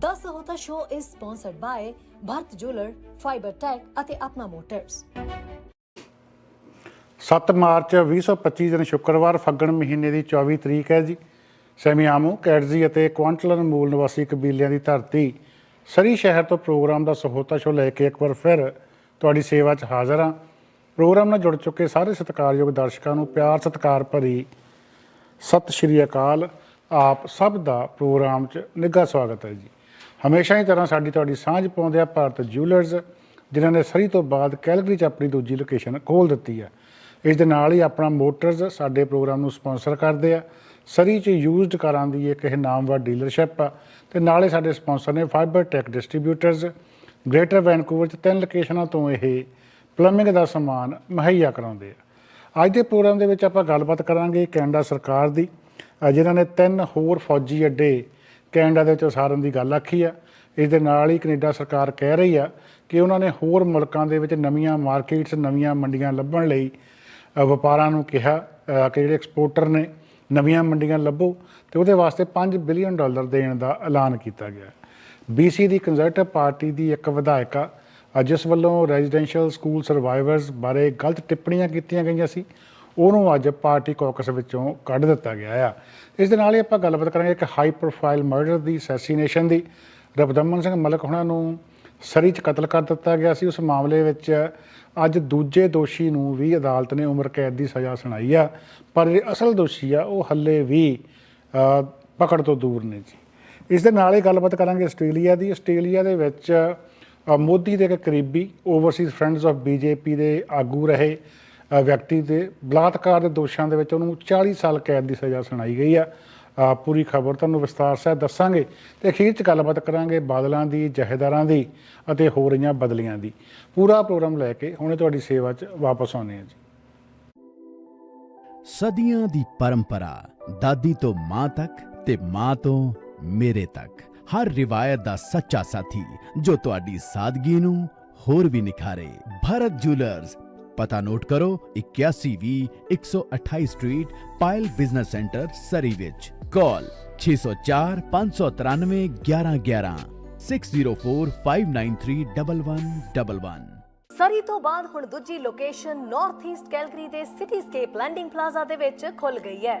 10 ਹੋਤਾ show is sponsored by Bharat jeweller fibre tech ਅਤੇ Apna motors 7 March 2025 ਦਿਨ ਸ਼ੁੱਕਰਵਾਰ ਫੱਗਣ ਮਹੀਨੇ ਦੀ 24 ਤਰੀਕ ਹੈ ਜੀ। ਸੈਮੀਆਮੂ ਕੈਟਜ਼ੀ ਅਤੇ ਕੁਆਂਟਲਨ ਮੂਲ ਨਿਵਾਸੀ ਕਬੀਲਿਆਂ ਦੀ ਧਰਤੀ ਸਰੀ ਸ਼ਹਿਰ ਤੋਂ ਪ੍ਰੋਗਰਾਮ ਦਾ ਸਹੋਤਾ ਸ਼ੋ ਲੈ ਕੇ ਇੱਕ ਵਾਰ ਫਿਰ ਤੁਹਾਡੀ ਸੇਵਾ 'ਚ ਹਾਜ਼ਰ ਹਾਂ। ਪ੍ਰੋਗਰਾਮ ਨਾਲ ਜੁੜ ਚੁੱਕੇ ਸਾਰੇ ਸਤਿਕਾਰਯੋਗ ਦਰਸ਼ਕਾਂ ਨੂੰ ਪਿਆਰ ਸਤਿਕਾਰ ਭਰੀ ਸਤਿ ਸ਼੍ਰੀ ਅਕਾਲ। ਆਪ ਸਭ ਦਾ ਪ੍ਰੋਗਰਾਮ 'ਚ ਨਿੱਘਾ ਸਵਾਗਤ ਹੈ ਜੀ। ਹਮੇਸ਼ਾ ਹੀ ਤਰ੍ਹਾਂ ਸਾਡੀ ਤੁਹਾਡੀ ਸਾਂਝ ਪਾਉਂਦੇ ਆ ਭਾਰਤ ਜਿਊਲਰਸ ਜਿਨ੍ਹਾਂ ਨੇ ਸਰੀ ਤੋਂ ਬਾਅਦ ਕੈਲਗਰੀ 'ਚ ਆਪਣੀ ਦੂਜੀ ਲੋਕੇਸ਼ਨ ਖੋਲ ਦਿੱਤੀ ਹੈ ਇਸ ਦੇ ਨਾਲ ਹੀ ਆਪਣਾ ਮੋਟਰਸ ਸਾਡੇ ਪ੍ਰੋਗਰਾਮ ਨੂੰ ਸਪਾਂਸਰ ਕਰਦੇ ਆ। ਸਰੀ 'ਚ ਯੂਜ਼ਡ ਕਾਰਾਂ ਦੀ ਇੱਕ ਇਹ ਨਾਮਵਰ ਡੀਲਰਸ਼ਿਪ ਆ ਤੇ ਨਾਲੇ ਸਾਡੇ ਸਪਾਂਸਰ ਨੇ fibre tech distributors greater Vancouver 'ਚ ਤਿੰਨ ਲੋਕੇਸ਼ਨਾਂ ਤੋਂ ਇਹ ਪਲੰਬਿੰਗ ਦਾ ਸਮਾਨ ਮੁਹੱਈਆ ਕਰਾਉਂਦੇ ਆ। ਅੱਜ ਦੇ ਪ੍ਰੋਗਰਾਮ ਦੇ ਵਿੱਚ ਆਪਾਂ ਗੱਲਬਾਤ ਕਰਾਂਗੇ ਕੈਨੇਡਾ ਸਰਕਾਰ ਦੀ ਜਿਨ੍ਹਾਂ ਨੇ ਤਿੰਨ ਹੋਰ ਫੌਜੀ ਅੱਡੇ ਕੈਨੇਡਾ ਦੇ ਵਿੱਚ ਉਸਾਰਨ ਦੀ ਗੱਲ ਆਖੀ ਆ। ਇਸ ਦੇ ਨਾਲ ਹੀ ਕੈਨੇਡਾ ਸਰਕਾਰ ਕਹਿ ਰਹੀ ਆ ਕਿ ਉਹਨਾਂ ਨੇ ਹੋਰ ਮੁਲਕਾਂ ਦੇ ਵਿੱਚ ਨਵੀਆਂ ਮਾਰਕੀਟਸ, ਨਵੀਆਂ ਮੰਡੀਆਂ ਲੱਭਣ ਲਈ ਵਪਾਰਾਂ ਨੂੰ ਕਿਹਾ ਕਿ ਜਿਹੜੇ ਐਕਸਪੋਰਟਰ ਨੇ ਨਵੀਆਂ ਮੰਡੀਆਂ ਲੱਭੋ ਤੇ ਉਹਦੇ ਵਾਸਤੇ 5 ਬਿਲੀਅਨ ਡਾਲਰ ਦੇਣ ਦਾ ਐਲਾਨ ਕੀਤਾ ਗਿਆ। ਬੀਸੀ ਦੀ ਕੰਜ਼ਰਵੇਟਿਵ ਪਾਰਟੀ ਦੀ ਇੱਕ ਵਿਧਾਇਕਾ ਜਿਸ ਵੱਲੋਂ ਰੈਜ਼ੀਡੈਂਸ਼ੀਅਲ ਸਕੂਲ ਸਰਵਾਈਵਰਸ ਬਾਰੇ ਗਲਤ ਟਿੱਪਣੀਆਂ ਕੀਤੀਆਂ ਗਈਆਂ ਸੀ। ਉਹਨੂੰ ਅੱਜ ਪਾਰਟੀ ਕਾਕਸ ਵਿੱਚੋਂ ਕੱਢ ਦਿੱਤਾ ਗਿਆ ਆ। ਇਸ ਦੇ ਨਾਲ ਹੀ ਆਪਾਂ ਗੱਲਬਾਤ ਕਰਾਂਗੇ ਇੱਕ ਹਾਈ ਪ੍ਰੋਫਾਈਲ ਮਰਡਰ ਦੀ ਅਸੈਸੀਨੇਸ਼ਨ ਦੀ। ਰਬਦਮਨ ਸਿੰਘ ਮਲਕ ਹੁਣਾਂ ਨੂੰ ਸਰੀ 'ਚ ਕਤਲ ਕਰ ਦਿੱਤਾ ਗਿਆ ਸੀ। ਉਸ ਮਾਮਲੇ ਵਿੱਚ ਅੱਜ ਦੂਜੇ ਦੋਸ਼ੀ ਨੂੰ ਵੀ ਅਦਾਲਤ ਨੇ ਉਮਰ ਕੈਦ ਦੀ ਸਜ਼ਾ ਸੁਣਾਈ ਆ। ਪਰ ਜਿਹੜੇ ਅਸਲ ਦੋਸ਼ੀ ਆ, ਉਹ ਹੱਲੇ ਵੀ ਪਕੜ ਤੋਂ ਦੂਰ ਨੇ ਜੀ। ਇਸ ਦੇ ਨਾਲ ਹੀ ਗੱਲਬਾਤ ਕਰਾਂਗੇ ਆਸਟ੍ਰੇਲੀਆ ਦੀ। ਆਸਟ੍ਰੇਲੀਆ ਦੇ ਵਿੱਚ ਮੋਦੀ ਦੇ ਇੱਕ ਕਰੀਬੀ ਓਵਰਸੀਜ਼ ਫਰੈਂਡਸ ਆਫ ਬੀਜੇਪੀ ਦੇ ਆਗੂ ਰਹੇ। ਵਿਅਕਤੀ ਦੇ ਬਲਾਤਕਾਰ ਦੇ ਦੋਸ਼ਾਂ ਦੇ ਵਿੱਚ ਉਹਨੂੰ 40 ਸਾਲ ਕੈਦ ਦੀ ਸਜ਼ਾ ਸੁਣਾਈ ਗਈ ਆ। ਪੂਰੀ ਖਬਰ ਤੁਹਾਨੂੰ ਵਿਸਤਾਰ ਸਹਿਤ ਦੱਸਾਂਗੇ ਤੇ ਅਖੀਰ 'ਚ ਗੱਲਬਾਤ ਕਰਾਂਗੇ ਬਾਦਲਾਂ ਦੀ, ਜਹੇਦਾਰਾਂ ਦੀ ਅਤੇ ਹੋ ਰਹੀਆਂ ਬਦਲੀਆਂ ਦੀ। ਪੂਰਾ ਪ੍ਰੋਗਰਾਮ ਲੈ ਕੇ ਹੁਣੇ ਤੁਹਾਡੀ ਸੇਵਾ 'ਚ ਵਾਪਸ ਆਉਂਦੇ ਹਾਂ ਜੀ। ਸਦੀਆਂ ਦੀ ਪਰੰਪਰਾ, ਦਾਦੀ ਤੋਂ ਮਾਂ ਤੱਕ ਤੇ ਮਾਂ ਤੋਂ ਮੇਰੇ ਤੱਕ। ਹਰ ਰਿਵਾਇਤ ਦਾ ਸੱਚਾ ਸਾਥੀ ਜੋ ਤੁਹਾਡੀ ਸਾਦਗੀ ਨੂੰ ਹੋਰ ਵੀ ਨਿਖਾਰੇ। ਭਰਤ ਜੁਐਲਰਸ ਪਤਾ ਨੋਟ ਕਰੋ 8120 128 street Payal business centre Surrey ਵਿੱਚ ਕਾਲ 604 593 1111 6045931111 ਸਰੀ ਤੋਂ ਬਾਅਦ ਹੁਣ ਦੂਜੀ ਲੋਕੇਸ਼ਨ ਨਾਰਥ ਈਸਟ ਕੈਲਗਰੀ ਦੇ ਸਿਟੀਸਕੇਪ ਲੈਂਡਿੰਗ ਪਲਾਜ਼ਾ ਦੇ ਵਿੱਚ ਖੁੱਲ ਗਈ ਹੈ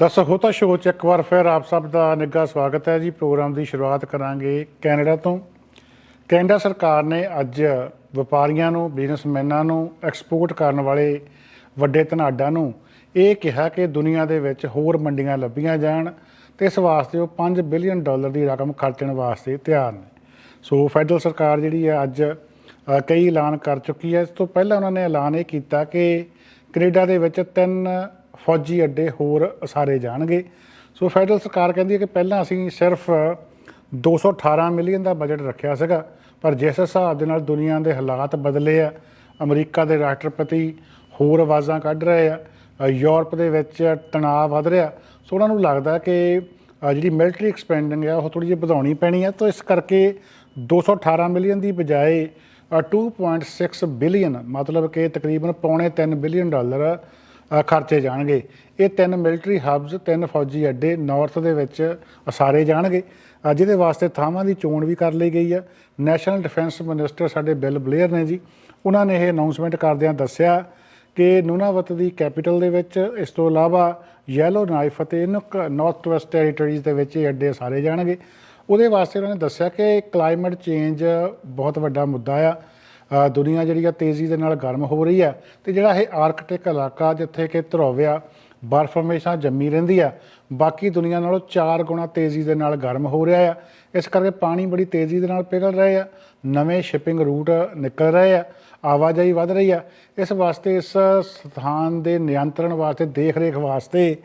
ਦਰਸ਼ਕ ਹੋਤਾ ਸ਼ੋਅ 'ਚ ਇੱਕ ਵਾਰ ਫਿਰ ਆਪ ਸਭ ਦਾ ਨਿੱਘਾ ਸਵਾਗਤ ਹੈ ਜੀ। ਪ੍ਰੋਗਰਾਮ ਦੀ ਸ਼ੁਰੂਆਤ ਕਰਾਂਗੇ ਕੈਨੇਡਾ ਤੋਂ। ਕੈਨੇਡਾ ਸਰਕਾਰ ਨੇ ਅੱਜ ਵਪਾਰੀਆਂ ਨੂੰ, ਬਿਜ਼ਨਸਮੈਨਾਂ ਨੂੰ, ਐਕਸਪੋਰਟ ਕਰਨ ਵਾਲੇ ਵੱਡੇ ਧਨਾਡਾਂ ਨੂੰ ਇਹ ਕਿਹਾ ਕਿ ਦੁਨੀਆ ਦੇ ਵਿੱਚ ਹੋਰ ਮੰਡੀਆਂ ਲੱਭੀਆਂ ਜਾਣ ਤੇ ਇਸ ਵਾਸਤੇ ਉਹ 5 ਬਿਲੀਅਨ ਡਾਲਰ ਦੀ ਰਕਮ ਖਰਚਣ ਵਾਸਤੇ ਤਿਆਰ ਨੇ। ਸੋ ਫੈਡਰਲ ਸਰਕਾਰ ਜਿਹੜੀ ਹੈ ਅੱਜ ਕਈ ਐਲਾਨ ਕਰ ਚੁੱਕੀ ਹੈ। ਇਸ ਤੋਂ ਪਹਿਲਾਂ ਉਹਨਾਂ ਨੇ ਐਲਾਨ ਇਹ ਕੀਤਾ ਕਿ ਕੈਨੇਡਾ ਦੇ ਵਿੱਚ ਤਿੰਨ ਫੌਜੀ ਅੱਡੇ ਹੋਰ ਸਾਰੇ ਜਾਣਗੇ। ਸੋ ਫੈਡਰਲ ਸਰਕਾਰ ਕਹਿੰਦੀ ਹੈ ਕਿ ਪਹਿਲਾਂ ਅਸੀਂ ਸਿਰਫ 218 ਮਿਲੀਅਨ ਦਾ ਬਜਟ ਰੱਖਿਆ ਸੀਗਾ ਪਰ ਜਿਸ ਹਿਸਾਬ ਦੇ ਨਾਲ ਦੁਨੀਆ ਦੇ ਹਾਲਾਤ ਬਦਲੇ ਆ ਅਮਰੀਕਾ ਦੇ ਰਾਸ਼ਟਰਪਤੀ ਹੋਰ ਆਵਾਜ਼ਾਂ ਕੱਢ ਰਹੇ ਆ ਯੂਰਪ ਦੇ ਵਿੱਚ ਤਣਾਅ ਵਧ ਰਿਹਾ। ਸੋ ਉਹਨਾਂ ਨੂੰ ਲੱਗਦਾ ਕਿ ਜਿਹੜੀ ਮਿਲਟਰੀ ਐਕਸਪੈਂਡਿੰਗ ਆ ਉਹ ਥੋੜੀ ਜਿਹੀ ਵਧਾਉਣੀ ਪੈਣੀ ਆ। ਤਾਂ ਇਸ ਕਰਕੇ 218 ਮਿਲੀਅਨ ਦੀ ਬਜਾਏ ਅ, 2.6 ਬਿਲੀਅਨ ਮਤਲਬ ਕਿ ਤਕਰੀਬਨ ਪੌਣੇ 3 ਬਿਲੀਅਨ ਡਾਲਰ ਖਰਚੇ ਜਾਣਗੇ। ਇਹ ਤਿੰਨ ਮਿਲਟਰੀ ਹਬਸ ਤਿੰਨ ਫੌਜੀ ਅੱਡੇ ਨਾਰਥ ਦੇ ਵਿੱਚ ਉਸਾਰੇ ਜਾਣਗੇ। ਜਿਹਦੇ ਵਾਸਤੇ ਥਾਵਾਂ ਦੀ ਚੋਣ ਵੀ ਕਰ ਲਈ ਗਈ ਹੈ ਨੈਸ਼ਨਲ ਡਿਫੈਂਸ ਮਿਨਿਸਟਰ ਸਾਡੇ ਬਿਲ ਬਲੇਅਰ ਨੇ ਜੀ, ਉਹਨਾਂ ਨੇ ਇਹ ਅਨਾਉਂਸਮੈਂਟ ਕਰਦਿਆਂ ਦੱਸਿਆ ਕਿ ਨੂਨਾਵਤ ਦੀ ਕੈਪੀਟਲ ਦੇ ਵਿੱਚ ਇਸ ਤੋਂ ਇਲਾਵਾ ਯੈਲੋ ਨਾਈਫ ਅਤੇ ਇਨਕ ਨਾਰਥ ਵੈਸਟ ਟੈਰੀਟਰੀਜ਼ ਦੇ ਵਿੱਚ ਇਹ ਅੱਡੇ ਸਾਰੇ ਜਾਣਗੇ। ਉਹਦੇ ਵਾਸਤੇ ਉਹਨਾਂ ਨੇ ਦੱਸਿਆ ਕਿ ਕਲਾਈਮੇਟ ਚੇਂਜ ਬਹੁਤ ਵੱਡਾ ਮੁੱਦਾ ਆ। ਦੁਨੀਆ ਜਿਹੜੀ ਆ ਤੇਜ਼ੀ ਦੇ ਨਾਲ ਗਰਮ ਹੋ ਰਹੀ ਆ ਤੇ ਜਿਹੜਾ ਇਹ ਆਰਕਟਿਕ ਇਲਾਕਾ ਜਿੱਥੇ ਕਿ ਧਰੋਵਿਆ, ਬਰਫ਼ ਹਮੇਸ਼ਾ ਜੰਮੀ ਰਹਿੰਦੀ ਆ, ਬਾਕੀ ਦੁਨੀਆ ਨਾਲੋਂ 4 ਗੁਣਾ ਤੇਜ਼ੀ ਦੇ ਨਾਲ ਗਰਮ ਹੋ ਰਿਹਾ ਆ। ਇਸ ਕਰਕੇ ਪਾਣੀ ਬੜੀ ਤੇਜ਼ੀ ਦੇ ਨਾਲ ਪਿਘਲ ਰਹੇ ਆ, ਨਵੇਂ ਸ਼ਿਪਿੰਗ ਰੂਟ ਨਿਕਲ ਰਹੇ ਆ, ਆਵਾਜਾਈ ਵੱਧ ਰਹੀ ਆ। ਇਸ ਵਾਸਤੇ, ਇਸ ਸਥਾਨ ਦੇ ਨਿਯੰਤਰਣ ਵਾਸਤੇ ਦੇਖ ਰੇਖ ਵਾਸਤੇ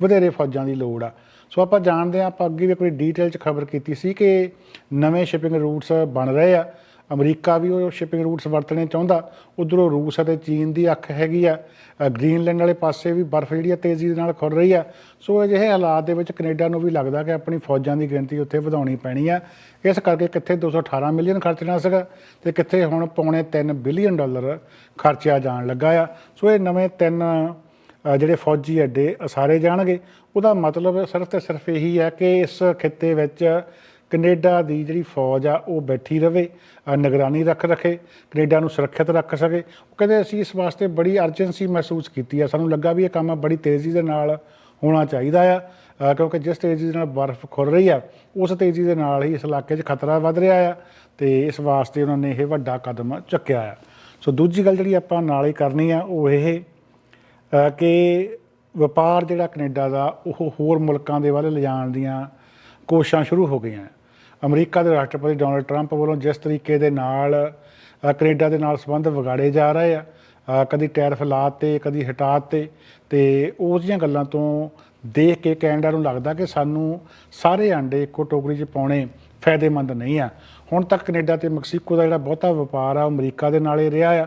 ਵਧੇਰੇ ਫੌਜਾਂ ਦੀ ਲੋੜ ਆ। ਸੋ ਆਪਾਂ ਜਾਣਦੇ ਹਾਂ ਆਪਾਂ ਅੱਗੇ ਵੀ ਕੋਈ ਡੀਟੇਲ ਚ ਖਬਰ ਕੀਤੀ ਸੀ ਕਿ ਨਵੇਂ ਸ਼ਿਪਿੰਗ ਰੂਟਸ ਬਣ ਰਹੇ ਆ। ਅਮਰੀਕਾ ਵੀ ਉਹ ਸ਼ਿਪਿੰਗ ਰੂਟਸ ਵਰਤਣੇ ਚਾਹੁੰਦਾ। ਉਧਰੋਂ ਰੂਸ ਅਤੇ ਚੀਨ ਦੀ ਅੱਖ ਹੈਗੀ ਆ। ਅ, ਗ੍ਰੀਨਲੈਂਡ ਵਾਲੇ ਪਾਸੇ ਵੀ ਬਰਫ਼ ਜਿਹੜੀ ਆ ਤੇਜ਼ੀ ਨਾਲ ਖੁਰ ਰਹੀ ਆ। ਸੋ ਅਜਿਹੇ ਹਾਲਾਤ ਦੇ ਵਿੱਚ ਕੈਨੇਡਾ ਨੂੰ ਵੀ ਲੱਗਦਾ ਕਿ ਆਪਣੀ ਫੌਜਾਂ ਦੀ ਗਿਣਤੀ ਉੱਥੇ ਵਧਾਉਣੀ ਪੈਣੀ ਆ। ਇਸ ਕਰਕੇ ਕਿੱਥੇ 218 ਮਿਲੀਅਨ ਖਰਚਣਾ ਸੀਗਾ ਤੇ ਕਿੱਥੇ ਹੁਣ ਪੌਣੇ 3 ਬਿਲੀਅਨ ਡਾਲਰ ਖਰਚਿਆ ਜਾਣ ਲੱਗਾ ਆ। ਸੋ ਇਹ ਨਵੇਂ ਤਿੰਨ ਜਿਹੜੇ ਫੌਜੀ ਅੱਡੇ ਉਸਾਰੇ ਜਾਣਗੇ। ਉਹਦਾ ਮਤਲਬ ਸਿਰਫ ਤੇ ਸਿਰਫ ਇਹੀ ਹੈ ਕਿ ਇਸ ਖਿੱਤੇ ਵਿੱਚ ਕੈਨੇਡਾ ਦੀ ਜਿਹੜੀ ਫੌਜ ਆ, ਉਹ ਬੈਠੀ ਰਵੇ ਨਿਗਰਾਨੀ ਰੱਖ ਰੱਖੇ, ਕੈਨੇਡਾ ਨੂੰ ਸੁਰੱਖਿਅਤ ਰੱਖ ਸਕੇ। ਉਹ ਕਹਿੰਦੇ ਅਸੀਂ ਇਸ ਵਾਸਤੇ ਬੜੀ ਅਰਜੈਂਸੀ ਮਹਿਸੂਸ ਕੀਤੀ ਆ। ਸਾਨੂੰ ਲੱਗਾ ਵੀ ਇਹ ਕੰਮ ਬੜੀ ਤੇਜ਼ੀ ਦੇ ਨਾਲ ਹੋਣਾ ਚਾਹੀਦਾ ਆ ਕਿਉਂਕਿ ਜਿਸ ਤੇਜ਼ੀ ਦੇ ਨਾਲ ਬਰਫ਼ ਖੁਰ ਰਹੀ ਆ, ਉਸ ਤੇਜ਼ੀ ਦੇ ਨਾਲ ਹੀ ਇਸ ਇਲਾਕੇ 'ਚ ਖਤਰਾ ਵੱਧ ਰਿਹਾ ਆ ਤੇ ਇਸ ਵਾਸਤੇ ਉਹਨਾਂ ਨੇ ਇਹ ਵੱਡਾ ਕਦਮ ਚੁੱਕਿਆ ਆ। ਸੋ ਦੂਜੀ ਗੱਲ ਜਿਹੜੀ ਆਪਾਂ ਨਾਲ ਹੀ ਕਰਨੀ ਆ, ਉਹ ਇਹ ਕਿ ਵਪਾਰ ਜਿਹੜਾ ਕੈਨੇਡਾ ਦਾ, ਉਹ ਹੋਰ ਮੁਲਕਾਂ ਦੇ ਵੱਲ ਲਿਜਾਣ ਦੀਆਂ ਕੋਸ਼ਿਸ਼ਾਂ ਸ਼ੁਰੂ ਹੋ ਗਈਆਂ। ਅਮਰੀਕਾ ਦੇ ਰਾਸ਼ਟਰਪਤੀ ਡੋਨਲਡ ਟਰੰਪ ਵੱਲੋਂ ਜਿਸ ਤਰੀਕੇ ਦੇ ਨਾਲ ਅ, ਕੈਨੇਡਾ ਦੇ ਨਾਲ ਸੰਬੰਧ ਵਿਗਾੜੇ ਜਾ ਰਹੇ ਆ ਅ, ਕਦੀ ਟੈਰਿਫ ਲਾਤੇ ਕਦੀ ਹਟਾਤੇ ਤੇ ਉਸ ਦੀਆਂ ਗੱਲਾਂ ਤੋਂ ਦੇਖ ਕੇ ਕੈਨੇਡਾ ਨੂੰ ਲੱਗਦਾ ਕਿ ਸਾਨੂੰ ਸਾਰੇ ਆਂਡੇ ਇੱਕੋ ਟੋਕਰੀ 'ਚ ਪਾਉਣੇ ਫਾਇਦੇਮੰਦ ਨਹੀਂ ਆ। ਹੁਣ ਤੱਕ ਕੈਨੇਡਾ ਤੇ ਮੈਕਸੀਕੋ ਦਾ ਜਿਹੜਾ ਬਹੁਤਾ ਵਪਾਰ ਆ ਅਮਰੀਕਾ ਦੇ ਨਾਲ ਹੀ ਰਿਹਾ ਆ।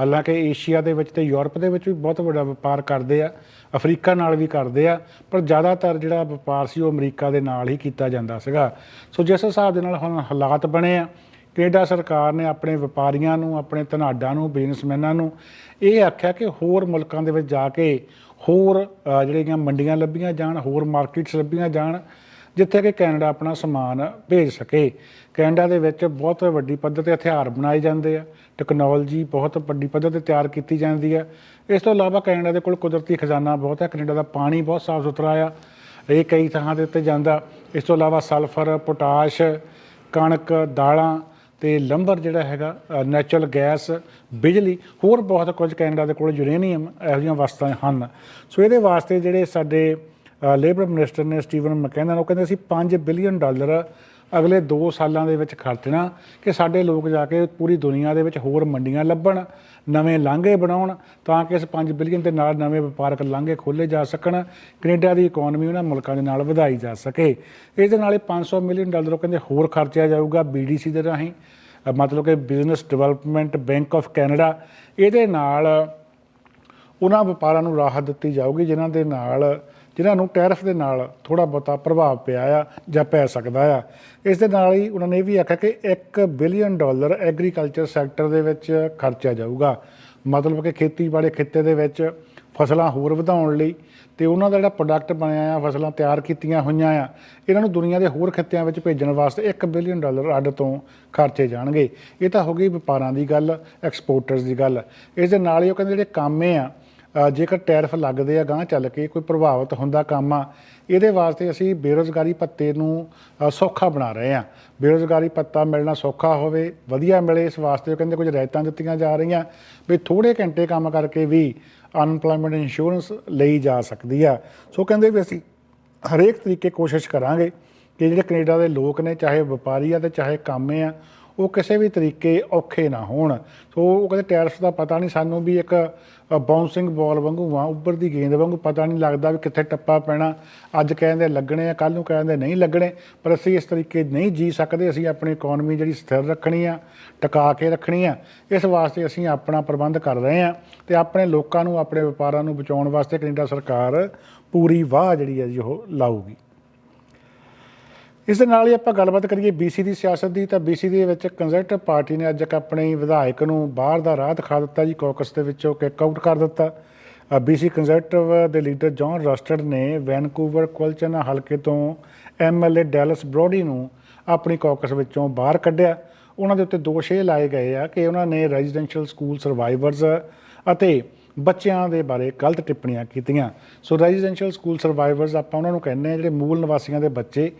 ਹਾਲਾਂਕਿ ਏਸ਼ੀਆ ਦੇ ਵਿੱਚ ਤੇ ਯੂਰਪ ਦੇ ਵਿੱਚ ਵੀ ਬਹੁਤ ਵੱਡਾ ਵਪਾਰ ਕਰਦੇ ਆ ਅਫਰੀਕਾ ਨਾਲ ਵੀ ਕਰਦੇ ਆ ਪਰ ਜ਼ਿਆਦਾਤਰ ਜਿਹੜਾ ਵਪਾਰ ਸੀ ਉਹ ਅਮਰੀਕਾ ਦੇ ਨਾਲ ਹੀ ਕੀਤਾ ਜਾਂਦਾ ਸੀਗਾ। ਸੋ ਜਿਸ ਹਿਸਾਬ ਦੇ ਨਾਲ ਹੁਣ ਹਾਲਾਤ ਬਣੇ ਆ ਕੈਨੇਡਾ ਸਰਕਾਰ ਨੇ ਆਪਣੇ ਵਪਾਰੀਆਂ ਨੂੰ ਆਪਣੇ ਧਨਾਡਾਂ ਨੂੰ ਬਿਜ਼ਨਸਮੈਨਾਂ ਨੂੰ ਇਹ ਆਖਿਆ ਕਿ ਹੋਰ ਮੁਲਕਾਂ ਦੇ ਵਿੱਚ ਜਾ ਕੇ ਹੋਰ ਅ, ਜਿਹੜੀਆਂ ਮੰਡੀਆਂ ਲੱਭੀਆਂ ਜਾਣ ਹੋਰ ਮਾਰਕੀਟਸ ਲੱਭੀਆਂ ਜਾਣ ਜਿੱਥੇ ਕਿ ਕੈਨੇਡਾ ਆਪਣਾ ਸਮਾਨ ਭੇਜ ਸਕੇ। ਕੈਨੇਡਾ ਦੇ ਵਿੱਚ ਬਹੁਤ ਵੱਡੀ ਪੱਧਰ ਤੇ ਹਥਿਆਰ ਬਣਾਏ ਜਾਂਦੇ ਆ। ਟੈਕਨੋਲੋਜੀ ਬਹੁਤ ਵੱਡੀ ਪੱਧਰ ਤੇ ਤਿਆਰ ਕੀਤੀ ਜਾਂਦੀ ਆ। ਇਸ ਤੋਂ ਇਲਾਵਾ ਕੈਨੇਡਾ ਦੇ ਕੋਲ ਕੁਦਰਤੀ ਖਜ਼ਾਨਾ ਬਹੁਤ ਹੈ। ਕੈਨੇਡਾ ਦਾ ਪਾਣੀ ਬਹੁਤ ਸਾਫ਼ ਸੁਥਰਾ ਆ। ਇਹ ਕਈ ਥਾਂ ਦੇ ਉੱਤੇ ਜਾਂਦਾ। ਇਸ ਤੋਂ ਇਲਾਵਾ ਸਲਫਰ, ਪੋਟਾਸ਼, ਕਣਕ, ਦਾਲਾਂ ਤੇ ਲੰਬਰ ਜਿਹੜਾ ਹੈਗਾ ਨੈਚੁਰਲ ਗੈਸ ਬਿਜਲੀ, ਹੋਰ ਬਹੁਤ ਕੁਝ ਕੈਨੇਡਾ ਦੇ ਕੋਲ ਯੂਰੇਨੀਅਮ ਇਹੋ ਜਿਹੀਆਂ ਵਸਤਾਂ ਹਨ। ਸੋ ਇਹਦੇ ਵਾਸਤੇ ਜਿਹੜੇ ਸਾਡੇ ਲੇਬਰ ਮਿਨਿਸਟਰ ਨੇ ਸਟੀਵਨ ਮਕੈਨਾ ਨੂੰ ਕਹਿੰਦੇ ਅਸੀਂ 5 ਬਿਲੀਅਨ ਡਾਲਰ ਅਗਲੇ 2 ਸਾਲਾਂ ਦੇ ਵਿੱਚ ਖਰਚਣਾ ਕਿ ਸਾਡੇ ਲੋਕ ਜਾ ਕੇ ਪੂਰੀ ਦੁਨੀਆ ਦੇ ਵਿੱਚ ਹੋਰ ਮੰਡੀਆਂ ਲੱਭਣ, ਨਵੇਂ ਲਾਂਘੇ ਬਣਾਉਣ, ਤਾਂ ਕਿ ਇਸ 5 ਬਿਲੀਅਨ ਦੇ ਨਾਲ ਨਵੇਂ ਵਪਾਰਕ ਲਾਂਘੇ ਖੋਲੇ ਜਾ ਸਕਣ, ਕੈਨੇਡਾ ਦੀ ਇਕਨੋਮੀ ਉਹਨਾਂ ਮੁਲਕਾਂ ਦੇ ਨਾਲ ਵਧਾਈ ਜਾ ਸਕੇ। ਇਹਦੇ ਨਾਲ ਇਹ 500 ਮਿਲੀਅਨ ਡਾਲਰ, ਉਹ ਕਹਿੰਦੇ ਹੋਰ ਖਰਚਿਆ ਜਾਊਗਾ ਬੀਡੀਸੀ ਦੇ ਰਾਹੀਂ ਮਤਲਬ ਕਿ business development bank of Canada ਇਹਦੇ ਨਾਲ ਉਹਨਾਂ ਵਪਾਰਾਂ ਨੂੰ ਰਾਹਤ ਦਿੱਤੀ ਜਾਊਗੀ, ਜਿਨ੍ਹਾਂ ਦੇ ਨਾਲ ਜਿਨ੍ਹਾਂ ਨੂੰ ਟੈਰਿਫ ਦੇ ਨਾਲ ਥੋੜਾ ਬਹੁਤਾ ਪ੍ਰਭਾਵ ਪਿਆ ਆ ਜਾਂ ਪੈ ਸਕਦਾ ਆ। ਇਸ ਦੇ ਨਾਲ ਹੀ ਉਹਨਾਂ ਨੇ ਇਹ ਵੀ ਆਖਿਆ ਕਿ 1 ਬਿਲੀਅਨ ਡਾਲਰ ਐਗਰੀਕਲਚਰ ਸੈਕਟਰ ਦੇ ਵਿੱਚ ਖਰਚਿਆ ਜਾਊਗਾ। ਮਤਲਬ ਕਿ ਖੇਤੀਬਾੜੀ ਖਿੱਤੇ ਦੇ ਵਿੱਚ ਫਸਲਾਂ ਹੋਰ ਵਧਾਉਣ ਲਈ ਤੇ ਉਹਨਾਂ ਦਾ ਜਿਹੜਾ ਪ੍ਰੋਡਕਟ ਬਣਿਆ ਆ, ਫਸਲਾਂ ਤਿਆਰ ਕੀਤੀਆਂ ਹੋਈਆਂ ਆ, ਇਹਨਾਂ ਨੂੰ ਦੁਨੀਆ ਦੇ ਹੋਰ ਖਿੱਤਿਆਂ ਵਿੱਚ ਭੇਜਣ ਵਾਸਤੇ 1 ਬਿਲੀਅਨ ਡਾਲਰ ਅੱਡ ਤੋਂ ਖਰਚੇ ਜਾਣਗੇ। ਇਹ ਤਾਂ ਹੋ ਗਈ ਵਪਾਰਾਂ ਦੀ ਗੱਲ, ਐਕਸਪੋਰਟਰਸ ਦੀ ਗੱਲ। ਇਸ ਦੇ ਨਾਲ ਹੀ ਉਹ ਕਹਿੰਦੇ ਜਿਹੜੇ ਕਾਮੇ ਆ ਜੇਕਰ ਟੈਰਫ ਲੱਗਦੇ ਆ ਗਾਂ ਚੱਲ ਕੇ, ਕੋਈ ਪ੍ਰਭਾਵਿਤ ਹੁੰਦਾ ਕੰਮ ਆ, ਇਹਦੇ ਵਾਸਤੇ ਅਸੀਂ ਬੇਰੋਜ਼ਗਾਰੀ ਭੱਤੇ ਨੂੰ ਸੌਖਾ ਬਣਾ ਰਹੇ ਆ। ਬੇਰੋਜ਼ਗਾਰੀ ਭੱਤਾ ਮਿਲਣਾ ਸੌਖਾ ਹੋਵੇ, ਵਧੀਆ ਮਿਲੇ ਇਸ ਵਾਸਤੇ ਉਹ ਕਹਿੰਦੇ ਕੁਝ ਰਿਆਇਤਾਂ ਦਿੱਤੀਆਂ ਜਾ ਰਹੀਆਂ, ਵੀ ਥੋੜੇ ਘੰਟੇ ਕੰਮ ਕਰਕੇ ਵੀ ਅਨਪਲੋਇਮੈਂਟ ਇੰਸ਼ੋਰੈਂਸ ਲਈ ਜਾ ਸਕਦੀ ਆ। ਸੋ ਕਹਿੰਦੇ ਵੀ ਅਸੀਂ ਹਰੇਕ ਤਰੀਕੇ ਕੋਸ਼ਿਸ਼ ਕਰਾਂਗੇ ਕਿ ਜਿਹੜੇ ਕੈਨੇਡਾ ਦੇ ਲੋਕ ਨੇ, ਚਾਹੇ ਵਪਾਰੀ ਆ ਤੇ ਚਾਹੇ ਕਾਮੇ ਆ ਉਹ ਕਿਸੇ ਵੀ ਤਰੀਕੇ ਔਖੇ ਨਾ ਹੋਣ। ਸੋ ਉਹ ਕਹਿੰਦੇ ਟੈਰਸ ਦਾ ਪਤਾ ਨਹੀਂ, ਸਾਨੂੰ ਵੀ ਇੱਕ ਬਾਉਂਸਿੰਗ ਬਾਲ ਵਾਂਗੂ ਆ ਉੱਭਰਦੀ ਗੇਂਦ ਵਾਂਗੂ ਪਤਾ ਨਹੀਂ ਲੱਗਦਾ ਵੀ ਕਿੱਥੇ ਟੱਪਾ ਪੈਣਾ। ਅੱਜ ਕਹਿੰਦੇ ਲੱਗਣੇ ਆ ਕੱਲ ਨੂੰ ਕਹਿੰਦੇ ਨਹੀਂ ਲੱਗਣੇ। ਪਰ ਅਸੀਂ ਇਸ ਤਰੀਕੇ ਨਹੀਂ ਜੀ ਸਕਦੇ, ਅਸੀਂ ਆਪਣੀ ਇਕਨੋਮੀ ਜਿਹੜੀ ਸਥਿਰ ਰੱਖਣੀ ਆ, ਟਿਕਾ ਕੇ ਰੱਖਣੀ ਆ, ਇਸ ਵਾਸਤੇ ਅਸੀਂ ਆਪਣਾ ਪ੍ਰਬੰਧ ਕਰ ਰਹੇ ਆ ਤੇ ਆਪਣੇ ਲੋਕਾਂ ਨੂੰ, ਆਪਣੇ ਵਪਾਰਾਂ ਨੂੰ ਬਚਾਉਣ ਵਾਸਤੇ ਕੈਨੇਡਾ ਸਰਕਾਰ ਪੂਰੀ ਵਾਹ ਜਿਹੜੀ ਹੈ ਜੀ ਉਹ ਲਾਊਗੀ। ਇਸ ਦੇ ਨਾਲ ਹੀ ਆਪਾਂ ਗੱਲਬਾਤ ਕਰੀਏ ਬੀਸੀ ਦੀ ਸਿਆਸਤ ਦੀ, ਤਾਂ ਬੀਸੀ ਦੇ ਵਿੱਚ ਕੰਜ਼ਰਵੇਟਿਵ ਪਾਰਟੀ ਨੇ ਅੱਜ ਇੱਕ ਆਪਣੇ ਵਿਧਾਇਕ ਨੂੰ ਬਾਹਰ ਦਾ ਰਾਹ ਦਿਖਾ ਦਿੱਤਾ ਜੀ ਕਾਕਸ ਦੇ ਵਿੱਚੋਂ ਕਿਕ ਆਊਟ ਕਰ ਦਿੱਤਾ। ਬੀਸੀ ਕੰਜ਼ਰਵੇਟਿਵ ਦੇ ਲੀਡਰ ਜੌਨ ਰਸਟਡ ਨੇ ਵੈਨਕੂਵਰ ਕੁਲਚਨ ਹਲਕੇ ਤੋਂ ਐਮਐਲਏ ਡੈਲਸ ਬ੍ਰੋਡੀ ਨੂੰ ਆਪਣੀ ਕਾਕਸ ਵਿੱਚੋਂ ਬਾਹਰ ਕੱਢਿਆ। ਉਹਨਾਂ ਦੇ ਉੱਤੇ ਦੋਸ਼ ਇਹ ਲਾਏ ਗਏ ਆ ਕਿ ਉਹਨਾਂ ਨੇ ਰੈਜ਼ੀਡੈਂਸ਼ੀਅਲ ਸਕੂਲ ਸਰਵਾਈਵਰਸ ਅਤੇ ਬੱਚਿਆਂ ਦੇ ਬਾਰੇ ਗਲਤ ਟਿੱਪਣੀਆਂ ਕੀਤੀਆਂ। ਸੋ ਰੈਜ਼ੀਡੈਂਸ਼ੀਅਲ ਸਕੂਲ ਸਰਵਾਈਵਰਸ ਆਪਾਂ ਉਹਨਾਂ ਨੂੰ ਕਹਿੰਦੇ ਆ ਜਿਹੜੇ ਮੂਲ ਨਿਵਾਸੀਆਂ ਦੇ ਬੱਚੇ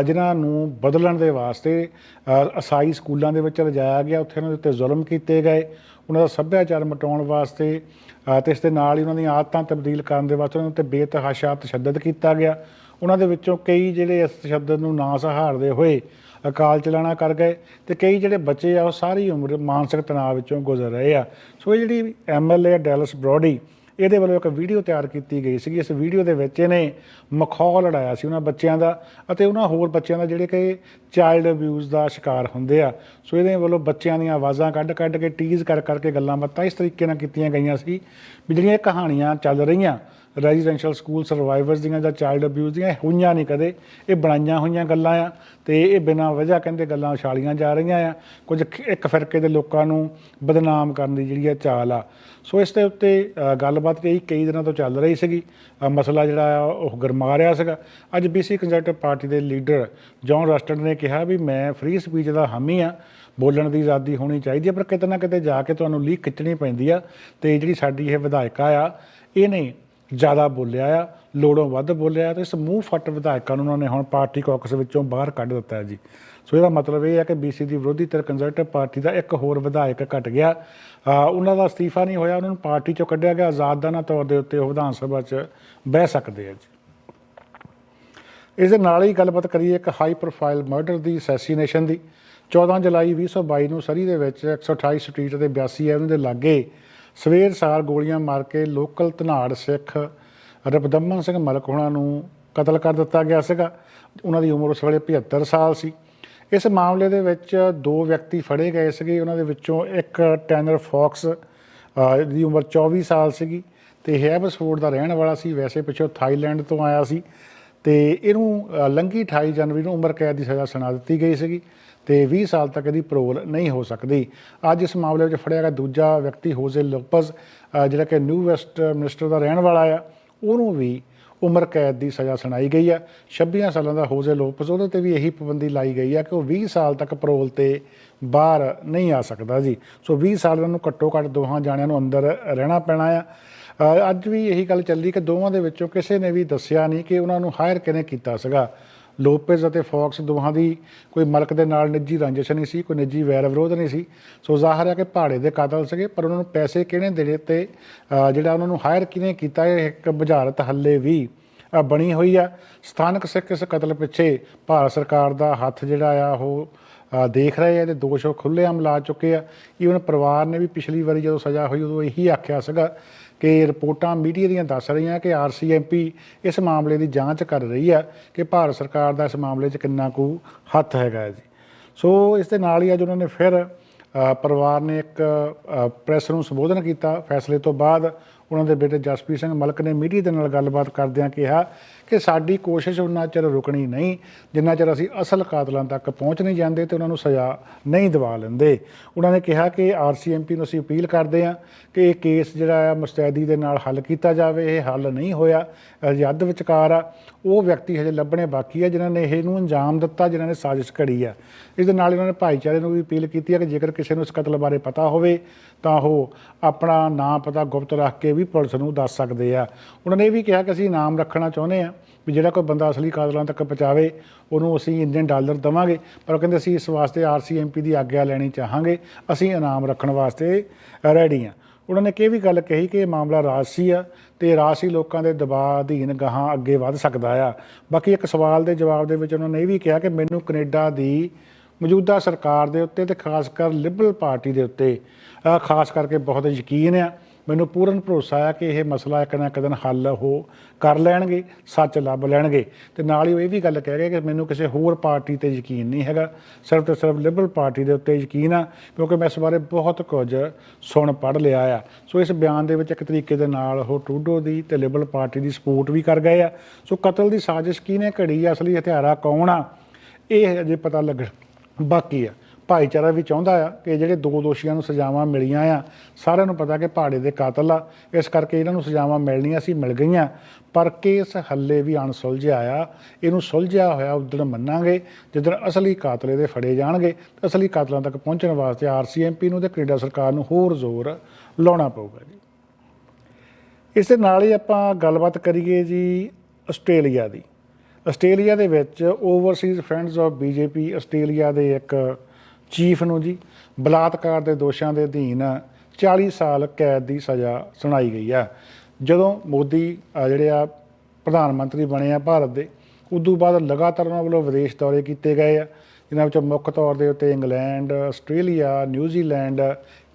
ਅ, ਜਿਨ੍ਹਾਂ ਨੂੰ ਬਦਲਣ ਦੇ ਵਾਸਤੇ ਅ, ਅਸਾਈ ਸਕੂਲਾਂ ਦੇ ਵਿੱਚ ਲਿਜਾਇਆ ਗਿਆ ਉੱਥੇ ਉਹਨਾਂ ਦੇ ਉੱਤੇ ਜ਼ੁਲਮ ਕੀਤੇ ਗਏ ਉਹਨਾਂ ਦਾ ਸੱਭਿਆਚਾਰ ਮਟਾਉਣ ਵਾਸਤੇ ਅ, ਤੇ ਇਸ ਦੇ ਨਾਲ ਹੀ ਉਹਨਾਂ ਦੀਆਂ ਆਦਤਾਂ ਤਬਦੀਲ ਕਰਨ ਦੇ ਵਾਸਤੇ ਉਹਨਾਂ ਉੱਤੇ ਬੇਤਹਾਸ਼ਾ ਤਸ਼ੱਦਦ ਕੀਤਾ ਗਿਆ। ਉਹਨਾਂ ਦੇ ਵਿੱਚੋਂ ਕਈ ਜਿਹੜੇ ਇਸ ਤਸ਼ੱਦਦ ਨੂੰ ਨਾ ਸਹਾਰਦੇ ਹੋਏ ਅਕਾਲ ਚਲਾਣਾ ਕਰ ਗਏ ਤੇ ਕਈ ਜਿਹੜੇ ਬੱਚੇ ਆ ਉਹ ਸਾਰੀ ਉਮਰ ਮਾਨਸਿਕ ਤਣਾਅ ਵਿੱਚੋਂ ਗੁਜ਼ਰ ਰਹੇ ਆ। ਸੋ ਇਹ ਜਿਹੜੀ ਐਮਐਲਏ ਡੈਲਸ ਬ੍ਰੋਡੀ, ਇਹਦੇ ਵੱਲੋਂ ਇੱਕ ਵੀਡੀਓ ਤਿਆਰ ਕੀਤੀ ਗਈ ਸੀਗੀ। ਇਸ ਵੀਡੀਓ ਦੇ ਵਿੱਚ ਇਹਨੇ ਮਖੌਲ ਲੜਾਇਆ ਸੀ ਉਹਨਾਂ ਬੱਚਿਆਂ ਦਾ ਅਤੇ ਉਹਨਾਂ ਹੋਰ ਬੱਚਿਆਂ ਦਾ ਜਿਹੜੇ ਕਿ ਚਾਈਲਡ ਅਬਿਊਜ਼ ਦਾ ਸ਼ਿਕਾਰ ਹੁੰਦੇ ਆ। ਸੋ ਇਹਦੇ ਵੱਲੋਂ ਬੱਚਿਆਂ ਦੀਆਂ ਆਵਾਜ਼ਾਂ ਕੱਢ ਕੱਢ ਕੇ ਟੀਜ਼ ਕਰ ਕਰਕੇ ਗੱਲਾਂ ਬਾਤਾਂ ਇਸ ਤਰੀਕੇ ਨਾਲ ਕੀਤੀਆਂ ਗਈਆਂ ਸੀ ਵੀ ਜਿਹੜੀਆਂ ਇਹ ਕਹਾਣੀਆਂ ਚੱਲ ਰਹੀਆਂ ਰੈਜ਼ੀਡੈਂਸ਼ੀਅਲ ਸਕੂਲ ਸਰਵਾਈਵਰਸ ਦੀਆਂ ਜਾਂ ਚਾਈਲਡ ਅਬਿਊਜ਼ ਦੀਆਂ ਇਹ ਹੋਈਆਂ ਨਹੀਂ ਕਦੇ। ਇਹ ਬਣਾਈਆਂ ਹੋਈਆਂ ਗੱਲਾਂ ਆ ਤੇ ਇਹ ਬਿਨਾਂ ਵਜ੍ਹਾ ਕਹਿੰਦੇ ਗੱਲਾਂ ਉਛਾਲੀਆਂ ਜਾ ਰਹੀਆਂ ਆ। ਕੁਝ ਖ- ਇੱਕ ਫਿਰਕੇ ਦੇ ਲੋਕਾਂ ਨੂੰ ਬਦਨਾਮ ਕਰਨ ਦੀ ਜਿਹੜੀ ਆ ਚਾਲ ਆ। ਸੋ ਇਸ ਦੇ ਉੱਤੇ ਗੱਲਬਾਤ ਕਈ ਕਈ ਦਿਨਾਂ ਤੋਂ ਚੱਲ ਰਹੀ ਸੀਗੀ। ਮਸਲਾ ਜਿਹੜਾ ਆ, ਉਹ ਗਰਮਾ ਰਿਹਾ ਸੀਗਾ। ਅੱਜ ਬੀਸੀ ਕੰਜ਼ਰਵੇਟਿਵ ਪਾਰਟੀ ਦੇ ਲੀਡਰ ਜੌਨ ਰਸਟਨ ਨੇ ਕਿਹਾ ਵੀ ਮੈਂ ਫ੍ਰੀ ਸਪੀਚ ਦਾ ਹਾਮੀ ਆ। ਬੋਲਣ ਦੀ ਆਜ਼ਾਦੀ ਹੋਣੀ ਚਾਹੀਦੀ ਹੈ ਪਰ ਕਿਤੇ ਨਾ ਕਿਤੇ ਜਾ ਕੇ ਤੁਹਾਨੂੰ ਲੀਕ ਖਿੱਚਣੀ ਪੈਂਦੀ ਆ। ਤੇ ਜਿਹੜੀ ਸਾਡੀ ਇਹ ਵਿਧਾਇਕਾ ਆ ਇਹਨੇ ਜ਼ਿਆਦਾ ਬੋਲਿਆ ਆ, ਲੋੜੋਂ ਵੱਧ ਬੋਲਿਆ ਤੇ ਇਸ ਮੂੰਹ ਫੱਟ ਵਿਧਾਇਕਾਂ ਨੂੰ ਉਹਨਾਂ ਨੇ ਹੁਣ ਪਾਰਟੀ ਕਾਕਸ ਵਿੱਚੋਂ ਬਾਹਰ ਕੱਢ ਦਿੱਤਾ ਹੈ ਜੀ। ਸੋ ਇਹਦਾ ਮਤਲਬ ਇਹ ਹੈ ਕਿ ਬੀਸੀ ਦੀ ਵਿਰੋਧੀ ਧਿਰ ਕੰਜ਼ਰਵੇਟਿਵ ਪਾਰਟੀ ਦਾ ਇੱਕ ਹੋਰ ਵਿਧਾਇਕ ਘਟ ਗਿਆ। ਉਹਨਾਂ ਦਾ ਅਸਤੀਫਾ ਨਹੀਂ ਹੋਇਆ, ਉਹਨਾਂ ਨੂੰ ਪਾਰਟੀ ਚੋਂ ਕੱਢਿਆ ਗਿਆ। ਆਜ਼ਾਦਾਨਾ ਤੌਰ ਦੇ ਉੱਤੇ ਉਹ ਵਿਧਾਨ ਸਭਾ 'ਚ ਬਹਿ ਸਕਦੇ ਆ ਜੀ। ਇਸ ਦੇ ਨਾਲ ਹੀ ਗੱਲਬਾਤ ਕਰੀਏ ਇੱਕ ਹਾਈ ਪ੍ਰੋਫਾਈਲ ਮਰਡਰ ਦੀ ਅਸੈਸੀਨੇਸ਼ਨ ਦੀ। 14 ਜੁਲਾਈ 2022 ਨੂੰ ਸਰੀ ਦੇ ਵਿੱਚ 128 ਸਟਰੀਟ ਦੇ 82 ਐਵਨਿਊ ਦੇ ਲਾਗੇ ਸਵੇਰ ਸਾਰ ਗੋਲੀਆਂ ਮਾਰ ਕੇ ਲੋਕਲ ਧਨਾੜ ਸਿੱਖ ਰਬਦਮਨ ਸਿੰਘ ਮਲਕ ਹੋਣਾ ਨੂੰ ਕਤਲ ਕਰ ਦਿੱਤਾ ਗਿਆ ਸੀਗਾ। ਉਹਨਾਂ ਦੀ ਉਮਰ ਉਸ ਵੇਲੇ 75 ਸਾਲ ਸੀ। ਇਸ ਮਾਮਲੇ ਦੇ ਵਿੱਚ ਦੋ ਵਿਅਕਤੀ ਫੜੇ ਗਏ ਸੀਗੇ। ਉਹਨਾਂ ਦੇ ਵਿੱਚੋਂ ਇੱਕ ਟੈਨਰ ਫੌਕਸ ਦੀ ਉਮਰ 24 ਸਾਲ ਸੀਗੀ ਤੇ ਹੈਬਸਫੋਰਡ ਦਾ ਰਹਿਣ ਵਾਲਾ ਸੀ। ਵੈਸੇ ਪਿੱਛੋਂ ਥਾਈਲੈਂਡ ਤੋਂ ਆਇਆ ਸੀ। ਤੇ ਇਹਨੂੰ ਅਹ, ਲੰਘੀ 28 ਜਨਵਰੀ ਨੂੰ ਉਮਰ ਕੈਦ ਦੀ ਸਜ਼ਾ ਸੁਣਾ ਦਿੱਤੀ ਗਈ ਸੀਗੀ ਤੇ 20 ਸਾਲ ਤੱਕ ਇਹਦੀ ਪਰੋਲ ਨਹੀਂ ਹੋ ਸਕਦੀ। ਅੱਜ ਇਸ ਮਾਮਲੇ ਵਿੱਚ ਫੜਿਆ ਗਿਆ ਦੂਜਾ ਵਿਅਕਤੀ ਹੋਜ਼ੇ ਲੋਪਸ ਜਿਹੜਾ ਕਿ ਨਿਊ ਵੈਸਟ ਮਿਨਿਸਟਰ ਦਾ ਰਹਿਣ ਵਾਲਾ ਆ ਉਹਨੂੰ ਵੀ ਉਮਰ ਕੈਦ ਦੀ ਸਜ਼ਾ ਸੁਣਾਈ ਗਈ ਆ। 26 ਸਾਲਾਂ ਦਾ ਹੋਜ਼ੇ ਲੋਪਸ ਉਹਦੇ ਤੇ ਵੀ ਇਹੀ ਪਾਬੰਦੀ ਲਾਈ ਗਈ ਆ ਕਿ ਉਹ 20 ਸਾਲ ਤੱਕ ਪਰੋਲ ਤੇ ਬਾਹਰ ਨਹੀਂ ਆ ਸਕਦਾ ਜੀ। ਸੋ 20 ਸਾਲ ਨੂੰ ਘੱਟੋ ਘੱਟ ਦੋਹਾਂ ਜਾਣਿਆਂ ਨੂੰ ਅੰਦਰ ਰਹਿਣਾ ਪੈਣਾ ਆ। ਅੱਜ ਵੀ ਇਹੀ ਗੱਲ ਚੱਲੀ ਕਿ ਦੋਵਾਂ ਦੇ ਵਿੱਚੋਂ ਕਿਸੇ ਨੇ ਵੀ ਦੱਸਿਆ ਨਹੀਂ ਕਿ ਉਹਨਾਂ ਨੂੰ ਹਾਇਰ ਕਿਹਨੇ ਕੀਤਾ ਸੀਗਾ। ਲੋਪੇਜ਼ ਅਤੇ ਫੌਕਸ ਦੋਹਾਂ ਦੀ ਕੋਈ ਮਲਕ ਦੇ ਨਾਲ ਨਿੱਜੀ ਰੰਜਿਸ਼ ਨਹੀਂ ਸੀ, ਕੋਈ ਨਿੱਜੀ ਵੈਰ ਵਿਰੋਧ ਨਹੀਂ ਸੀ। ਸੋ ਜ਼ਾਹਰ ਹੈ ਕਿ ਪਹਾੜੇ ਦੇ ਕਾਤਲ ਸੀਗੇ, ਪਰ ਉਹਨਾਂ ਨੂੰ ਪੈਸੇ ਕਿਹਨੇ ਦੇਣੇ ਤੇ ਜਿਹੜਾ ਉਹਨਾਂ ਨੂੰ ਹਾਇਰ ਕਿਹਨੇ ਕੀਤਾ, ਇਹ ਇੱਕ ਬੁਝਾਰਤ ਹੱਲੇ ਵੀ ਬਣੀ ਹੋਈ ਆ। ਸਥਾਨਕ ਸਿੱਖ ਇਸ ਕਤਲ ਪਿੱਛੇ ਭਾਰਤ ਸਰਕਾਰ ਦਾ ਹੱਥ ਜਿਹੜਾ ਆ, ਉਹ ਦੇਖ ਰਹੇ ਆ ਤੇ ਦੋਸ਼ ਉਹ ਖੁੱਲ੍ਹੇਆਮ ਲਾ ਚੁੱਕੇ ਆ। ਈਵਨ ਪਰਿਵਾਰ ਨੇ ਵੀ ਪਿਛਲੀ ਵਾਰੀ ਜਦੋਂ ਸਜ਼ਾ ਹੋਈ, ਉਦੋਂ ਇਹੀ ਆਖਿਆ ਸੀਗਾ ਕਿ ਰਿਪੋਰਟਾਂ ਮੀਡੀਆ ਦੀਆਂ ਦੱਸ ਰਹੀਆਂ ਕਿ ਆਰਸੀਐਮਪੀ ਇਸ ਮਾਮਲੇ ਦੀ ਜਾਂਚ ਕਰ ਰਹੀ ਆ ਕਿ ਭਾਰਤ ਸਰਕਾਰ ਦਾ ਇਸ ਮਾਮਲੇ 'ਚ ਕਿੰਨਾ ਕੁ ਹੱਥ ਹੈਗਾ ਹੈ ਜੀ। ਸੋ ਇਸ ਦੇ ਨਾਲ ਹੀ ਅੱਜ ਉਹਨਾਂ ਨੇ ਫਿਰ ਪਰਿਵਾਰ ਨੇ ਇੱਕ ਪ੍ਰੈਸ ਨੂੰ ਸੰਬੋਧਨ ਕੀਤਾ। ਫੈਸਲੇ ਤੋਂ ਬਾਅਦ ਉਹਨਾਂ ਦੇ ਬੇਟੇ ਜਸਪੀਰ ਸਿੰਘ ਮਲਕ ਨੇ ਮੀਡੀਆ ਦੇ ਨਾਲ ਗੱਲਬਾਤ ਕਰਦਿਆਂ ਕਿਹਾ ਕਿ ਸਾਡੀ ਕੋਸ਼ਿਸ਼ ਉਹਨਾਂ ਚਿਰ ਰੁਕਣੀ ਨਹੀਂ, ਜਿੰਨਾ ਚਿਰ ਅਸੀਂ ਅਸਲ ਕਾਤਲਾਂ ਤੱਕ ਪਹੁੰਚ ਨਹੀਂ ਜਾਂਦੇ ਤੇ ਉਹਨਾਂ ਨੂੰ ਸਜ਼ਾ ਨਹੀਂ ਦਿਵਾ ਲੈਂਦੇ। ਉਹਨਾਂ ਨੇ ਕਿਹਾ ਕਿ ਆਰਸੀਐਮਪੀ ਨੂੰ ਅਸੀਂ ਅਪੀਲ ਕਰਦੇ ਹਾਂ ਕਿ ਇਹ ਕੇਸ ਜਿਹੜਾ ਆ ਮੁਸਤੈਦੀ ਦੇ ਨਾਲ ਹੱਲ ਕੀਤਾ ਜਾਵੇ, ਇਹ ਹੱਲ ਨਹੀਂ ਹੋਇਆ ਜੱਦ ਵਿਚਕਾਰ ਆ। ਉਹ ਵਿਅਕਤੀ ਹਜੇ ਲੱਭਣੇ ਬਾਕੀ ਆ, ਜਿਨ੍ਹਾਂ ਨੇ ਇਹਨੂੰ ਅੰਜਾਮ ਦਿੱਤਾ, ਜਿਨ੍ਹਾਂ ਨੇ ਸਾਜ਼ਿਸ਼ ਘੜੀ ਆ। ਇਸ ਦੇ ਨਾਲ ਹੀ ਉਹਨਾਂ ਨੇ ਭਾਈਚਾਰੇ ਨੂੰ ਵੀ ਅਪੀਲ ਕੀਤੀ ਹੈ ਕਿ ਜੇਕਰ ਕਿਸੇ ਨੂੰ ਇਸ ਕਤਲ ਬਾਰੇ ਪਤਾ ਹੋਵੇ, ਤਾਂ ਉਹ ਆਪਣਾ ਨਾਂ ਪਤਾ ਗੁਪਤ ਰੱਖ ਕੇ ਵੀ ਪੁਲਿਸ ਨੂੰ ਦੱਸ ਸਕਦੇ ਆ। ਉਹਨਾਂ ਨੇ ਇਹ ਵੀ ਕਿਹਾ ਕਿ ਅਸੀਂ ਨਾਮ ਰੱਖਣਾ ਚਾਹੁੰਦੇ ਆ ਵੀ ਜਿਹੜਾ ਕੋਈ ਬੰਦਾ ਅਸਲੀ ਕਾਤਲਾਂ ਤੱਕ ਪਹੁੰਚਾਵੇ, ਉਹਨੂੰ ਅਸੀਂ ਇੰਡੀਅਨ ਡਾਲਰ ਦਵਾਂਗੇ। ਪਰ ਉਹ ਕਹਿੰਦੇ ਅਸੀਂ ਇਸ ਵਾਸਤੇ ਆਰਸੀਐਮਪੀ ਦੀ ਆਗਿਆ ਲੈਣੀ ਚਾਹਾਂਗੇ। ਅਸੀਂ ਇਨਾਮ ਰੱਖਣ ਵਾਸਤੇ ਰੈਡੀ ਆ ਉਹਨਾਂ ਨੇ ਇਹ ਵੀ ਗੱਲ ਕਹੀ ਕਿ ਇਹ ਮਾਮਲਾ ਰਾਜਸੀ ਆ ਤੇ ਰਾਜਸੀ ਲੋਕਾਂ ਦੇ ਦਬਾਅ ਅਧੀਨ ਗਾਹਾਂ ਅੱਗੇ ਵੱਧ ਸਕਦਾ ਆ। ਬਾਕੀ ਇੱਕ ਸਵਾਲ ਦੇ ਜਵਾਬ ਦੇ ਵਿੱਚ ਉਹਨਾਂ ਨੇ ਇਹ ਵੀ ਕਿਹਾ ਕਿ ਮੈਨੂੰ ਕੈਨੇਡਾ ਦੀ ਮੌਜੂਦਾ ਸਰਕਾਰ ਦੇ ਉੱਤੇ ਤੇ ਖਾਸ ਕਰ ਲਿਬਰਲ ਪਾਰਟੀ ਦੇ ਉੱਤੇ ਖਾਸ ਕਰਕੇ ਬਹੁਤ ਯਕੀਨ ਆ। ਮੈਨੂੰ ਪੂਰਨ ਭਰੋਸਾ ਆ ਕਿ ਇਹ ਮਸਲਾ ਇੱਕ ਨਾ ਇੱਕ ਦਿਨ ਹੱਲ ਉਹ ਕਰ ਲੈਣਗੇ, ਸੱਚ ਲੱਭ ਲੈਣਗੇ। ਤੇ ਨਾਲ ਹੀ ਉਹ ਇਹ ਵੀ ਗੱਲ ਕਹਿ ਰਹੇ ਕਿ ਮੈਨੂੰ ਕਿਸੇ ਹੋਰ ਪਾਰਟੀ ਤੇ ਯਕੀਨ ਨਹੀਂ ਹੈਗਾ। ਸਿਰਫ ਤੇ ਸਿਰਫ ਲਿਬਰਲ ਪਾਰਟੀ ਦੇ ਉੱਤੇ ਯਕੀਨ ਆ, ਕਿਉਂਕਿ ਮੈਂ ਇਸ ਬਾਰੇ ਬਹੁਤ ਕੁਝ ਸੁਣ ਪੜ੍ਹ ਲਿਆ ਆ। ਸੋ ਇਸ ਬਿਆਨ ਦੇ ਵਿੱਚ ਇੱਕ ਤਰੀਕੇ ਦੇ ਨਾਲ ਉਹ ਟੂਡੋ ਦੀ ਤੇ ਲਿਬਰਲ ਪਾਰਟੀ ਦੀ ਸਪੋਰਟ ਵੀ ਕਰ ਗਏ ਆ। ਸੋ ਕਤਲ ਦੀ ਸਾਜ਼ਿਸ਼ ਕਿਹਨੇ ਘੜੀ ਅਸਲੀ ਹਥਿਆਰਾ ਕੌਣ ਆ? ਇਹ ਅਜੇ ਪਤਾ ਲੱਗਣ ਬਾਕੀ ਆ। ਭਾਈਚਾਰਾ ਵੀ ਚਾਹੁੰਦਾ ਆ ਕਿ ਜਿਹੜੇ ਦੋ ਦੋਸ਼ੀਆਂ ਨੂੰ ਸਜ਼ਾਵਾਂ ਮਿਲੀਆਂ ਆ, ਸਾਰਿਆਂ ਨੂੰ ਪਤਾ ਕਿ ਪਹਾੜੇ ਦੇ ਕਾਤਲ ਆ। ਇਸ ਕਰਕੇ ਇਹਨਾਂ ਨੂੰ ਸਜ਼ਾਵਾਂ ਮਿਲਣੀਆਂ ਸੀ, ਮਿਲ ਗਈਆਂ। ਪਰ ਕੇਸ ਹੱਲੇ ਵੀ ਅਣਸੁਲਝਿਆ ਆ। ਇਹਨੂੰ ਸੁਲਝਿਆ ਹੋਇਆ ਉਦੋਂ ਮੰਨਾਂਗੇ ਜਦੋਂ ਅਸਲੀ ਕਾਤਲੇ ਦੇ ਫੜੇ ਜਾਣਗੇ। ਤੇ ਅਸਲੀ ਕਾਤਲਾਂ ਤੱਕ ਪਹੁੰਚਣ ਵਾਸਤੇ ਆਰਸੀਐਮਪੀ ਨੂੰ ਤੇ ਕੈਨੇਡਾ ਸਰਕਾਰ ਨੂੰ ਹੋਰ ਜ਼ੋਰ ਲਾਉਣਾ ਪਊਗਾ ਜੀ। ਇਸ ਦੇ ਨਾਲ ਹੀ ਆਪਾਂ ਗੱਲਬਾਤ ਕਰੀਏ ਜੀ ਆਸਟ੍ਰੇਲੀਆ ਦੀ। ਆਸਟ੍ਰੇਲੀਆ ਦੇ ਵਿੱਚ overseas friends of BJP Australia ਦੇ ਇੱਕ ਚੀਫ ਨੂੰ ਜੀ, ਬਲਾਤਕਾਰ ਦੇ ਦੋਸ਼ਾਂ ਦੇ ਅਧੀਨ 40 ਸਾਲ ਕੈਦ ਦੀ ਸਜ਼ਾ ਸੁਣਾਈ ਗਈ ਆ। ਜਦੋਂ ਮੋਦੀ ਜਿਹੜੇ ਆ ਪ੍ਰਧਾਨ ਮੰਤਰੀ ਬਣੇ ਆ ਭਾਰਤ ਦੇ, ਉਦੋਂ ਬਾਅਦ ਲਗਾਤਾਰ ਉਹਨਾਂ ਵੱਲੋਂ ਵਿਦੇਸ਼ ਦੌਰੇ ਕੀਤੇ ਗਏ ਆ, ਜਿਨ੍ਹਾਂ ਵਿੱਚ ਮੁੱਖ ਤੌਰ ਦੇ ਉੱਤੇ England, Australia, New Zealand,